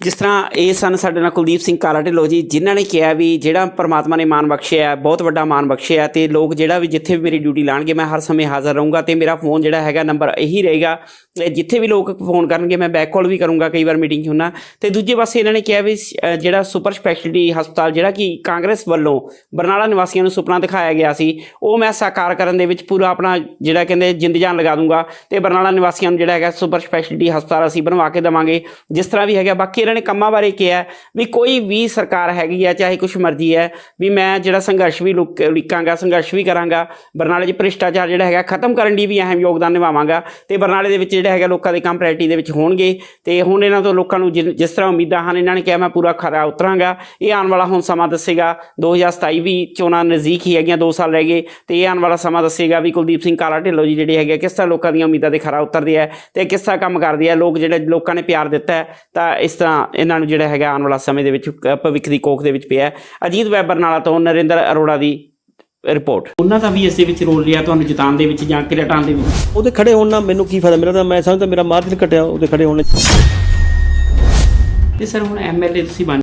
ਜਿਸ ਤਰ੍ਹਾਂ ਇਹ ਸਨ ਸਾਡੇ ਨਾਲ ਕੁਲਦੀਪ ਸਿੰਘ ਕਾਲਾ ਢਿੱਲੋਂ ਜੀ, ਜਿਨ੍ਹਾਂ ਨੇ ਕਿਹਾ ਵੀ ਜਿਹੜਾ ਪਰਮਾਤਮਾ ਨੇ ਮਾਣ ਬਖਸ਼ਿਆ ਬਹੁਤ ਵੱਡਾ ਮਾਣ ਬਖਸ਼ਿਆ ਹੈ ਤੇ ਲੋਕ ਜਿਹੜਾ ਵੀ ਜਿੱਥੇ ਵੀ ਮੇਰੀ ਡਿਊਟੀ ਲਾਣਗੇ, ਮੈਂ ਹਰ ਸਮੇਂ ਹਾਜ਼ਰ ਰਹੂੰਗਾ ਤੇ ਮੇਰਾ ਫੋਨ ਜਿਹੜਾ ਹੈਗਾ ਨੰਬਰ ਇਹੀ ਰਹੇਗਾ। ਤੇ ਜਿੱਥੇ ਵੀ ਲੋਕ ਫੋਨ ਕਰਨਗੇ, ਮੈਂ ਬੈਕ ਕਾਲ ਵੀ ਕਰੂੰਗਾ ਕਈ ਵਾਰ ਮੀਟਿੰਗ 'ਚ ਹੁੰਨਾ ਤੇ ਦੂਜੇ ਪਾਸੇ ਇਹਨਾਂ ਨੇ ਕਿਹਾ ਵੀ ਸ- ਜਿਹੜਾ ਸੁਪਰ ਸਪੈਸ਼ਲਿਟੀ ਹਸਪਤਾਲ ਜਿਹੜਾ ਕਿ ਕਾਂਗਰਸ ਵੱਲੋਂ ਬਰਨਾਲਾ ਨਿਵਾਸੀਆਂ ਨੂੰ ਸੁਪਨਾ ਦਿਖਾਇਆ ਗਿਆ ਸੀ, ਉਹ ਮੈਂ ਸਾਕਾਰ ਕਰਨ ਦੇ ਵਿੱਚ ਪੂਰਾ ਆਪਣਾ ਜਿਹੜਾ ਕਹਿੰਦੇ ਜਿੰਦ ਜਾਨ ਲਗਾ ਦੂੰਗਾ। ਤੇ ਬਰਨਾਲਾ ਨਿਵਾਸੀਆਂ ਨੂੰ ਜਿਹੜਾ ਹੈਗਾ ਸੁਪਰ ਸਪੈਸ਼ਲਿਟੀ ਹਸਪਤਾਲ ਅਸੀਂ ਬਣਵਾ ਕੇ ਦੇਵਾਂਗੇ। ਜਿਸ ਤਰ੍ਹਾਂ ਵੀ ਹੈਗਾ, ਬਾਕੀ ਇਹਨਾਂ ਨੇ ਕੰਮਾਂ ਬਾਰੇ ਕਿਹਾ ਵੀ ਕੋਈ ਵੀ ਸਰਕਾਰ ਹੈਗੀ ਹੈ ਚਾਹੇ ਕੁਛ ਮਰਜ਼ੀ ਹੈ, ਵੀ ਮੈਂ ਜਿਹੜਾ ਸੰਘਰਸ਼ ਵੀ ਲੁਕ- ਲਿਖਾਂਗਾ ਸੰਘਰਸ਼ ਵੀ ਕਰਾਂਗਾ, ਬਰਨਾਲੇ 'ਚ ਭ੍ਰਿਸ਼ਟਾਚਾਰ ਜਿਹੜਾ ਹੈਗਾ ਖਤਮ ਕਰਨ ਦੀ ਵੀ ਅਹਿਮ ਯੋਗਦਾਨ ਨਿਭਾਵਾਂਗਾ ਤੇ ਬਰਨਾਲੇ ਦੇ ਵਿੱਚ ਜਿਹੜਾ ਹੈਗਾ ਲੋਕਾਂ ਦੇ ਕੰਮ ਪ੍ਰਾਇਰਟੀ ਦੇ ਵਿੱਚ ਹੋਣਗੇ ਤੇ ਹੁਣ ਇਹਨਾਂ ਤੋਂ ਲੋਕਾਂ ਨੂੰ ਜਿ- ਜਿਸ ਤਰ੍ਹਾਂ ਉਮੀਦਾਂ ਹਨ, ਇਹਨਾਂ ਨੇ ਕਿਹਾ ਮੈਂ ਪੂਰਾ ਖਰਾ ਉਤਰਾਂਗਾ। ਇਹ ਆਉਣ ਵਾਲਾ ਹੁਣ ਸਮਾਂ ਦੱਸੇਗਾ। 2027 ਵੀ ਚੋਣਾਂ ਨਜ਼ਦੀਕ ਹੀ ਹੈਗੀਆਂ 2 ਸਾਲ ਰਹਿ ਗਏ ਤੇ ਇਹ ਆਉਣ ਵਾਲਾ ਸਮਾਂ ਦੱਸੇਗਾ ਵੀ ਕੁਲਦੀਪ ਸਿੰਘ ਕਾਲਾ ਢਿੱਲੋਂ ਜੀ ਜਿਹੜੇ ਹੈਗੇ ਕਿਸ ਤਰ੍ਹਾਂ ਲੋਕਾਂ ਦੀਆਂ ਉਮੀਦਾਂ ਦੇ ਖਰਾ ਉਤਰਦੇ ਆ ਤੇ ਕਿਸ ਤਰ੍ਹਾਂ ਕੰਮ ਕਰਦੇ ਆ, ਲੋਕ ਜਿਹੜੇ ਲੋਕਾਂ ਨੇ ਪਿਆਰ ਦਿੱਤਾ ਤਾਂ ਇਸ ਤਰ੍ਹਾਂ ਇਹਨਾਂ ਨੂੰ ਜਿਹੜਾ ਹੈਗਾ ਆਉਣ ਵਾਲਾ ਸਮੇਂ ਦੇ ਵਿੱਚ ਭਵਿੱਖ ਦੀ ਕੋਖ ਦੇ ਵਿੱਚ ਪਿਆ। ਅਜੀਤ ਵੈਬ ਬਰਨਾਲਾ ਤੋਂ ਨਰਿੰਦਰ ਅਰੋੜਾ ਦੀ ਰਿਪੋਰਟ। ਉਹਨਾਂ ਦਾ ਵੀ ਇਸ ਦੇ ਵਿੱਚ ਰੋਲ ਲਿਆ ਤੁਹਾਨੂੰ ਜਿਤਾਉਣ ਦੇ ਵਿੱਚ ਜਾਂ ਕਿਲਟਾਉਣ ਦੇ ਵਿੱਚ? ਉਹਦੇ ਖੜੇ ਹੋਣ ਨਾਲ ਮੈਨੂੰ ਕੀ ਫਾਇਦਾ? ਮੇਰਾ ਤਾਂ ਮੈਂ ਸਮਝਦਾ ਮੇਰਾ ਮਾਰਜਨ ਘਟਿਆ ਉਹਦੇ ਖੜੇ ਹੋਣ ਨਾਲ। ਤੇ ਸਰ ਹੁਣ ਐਮਐਲਏ ਤੁਸੀਂ ਬਣ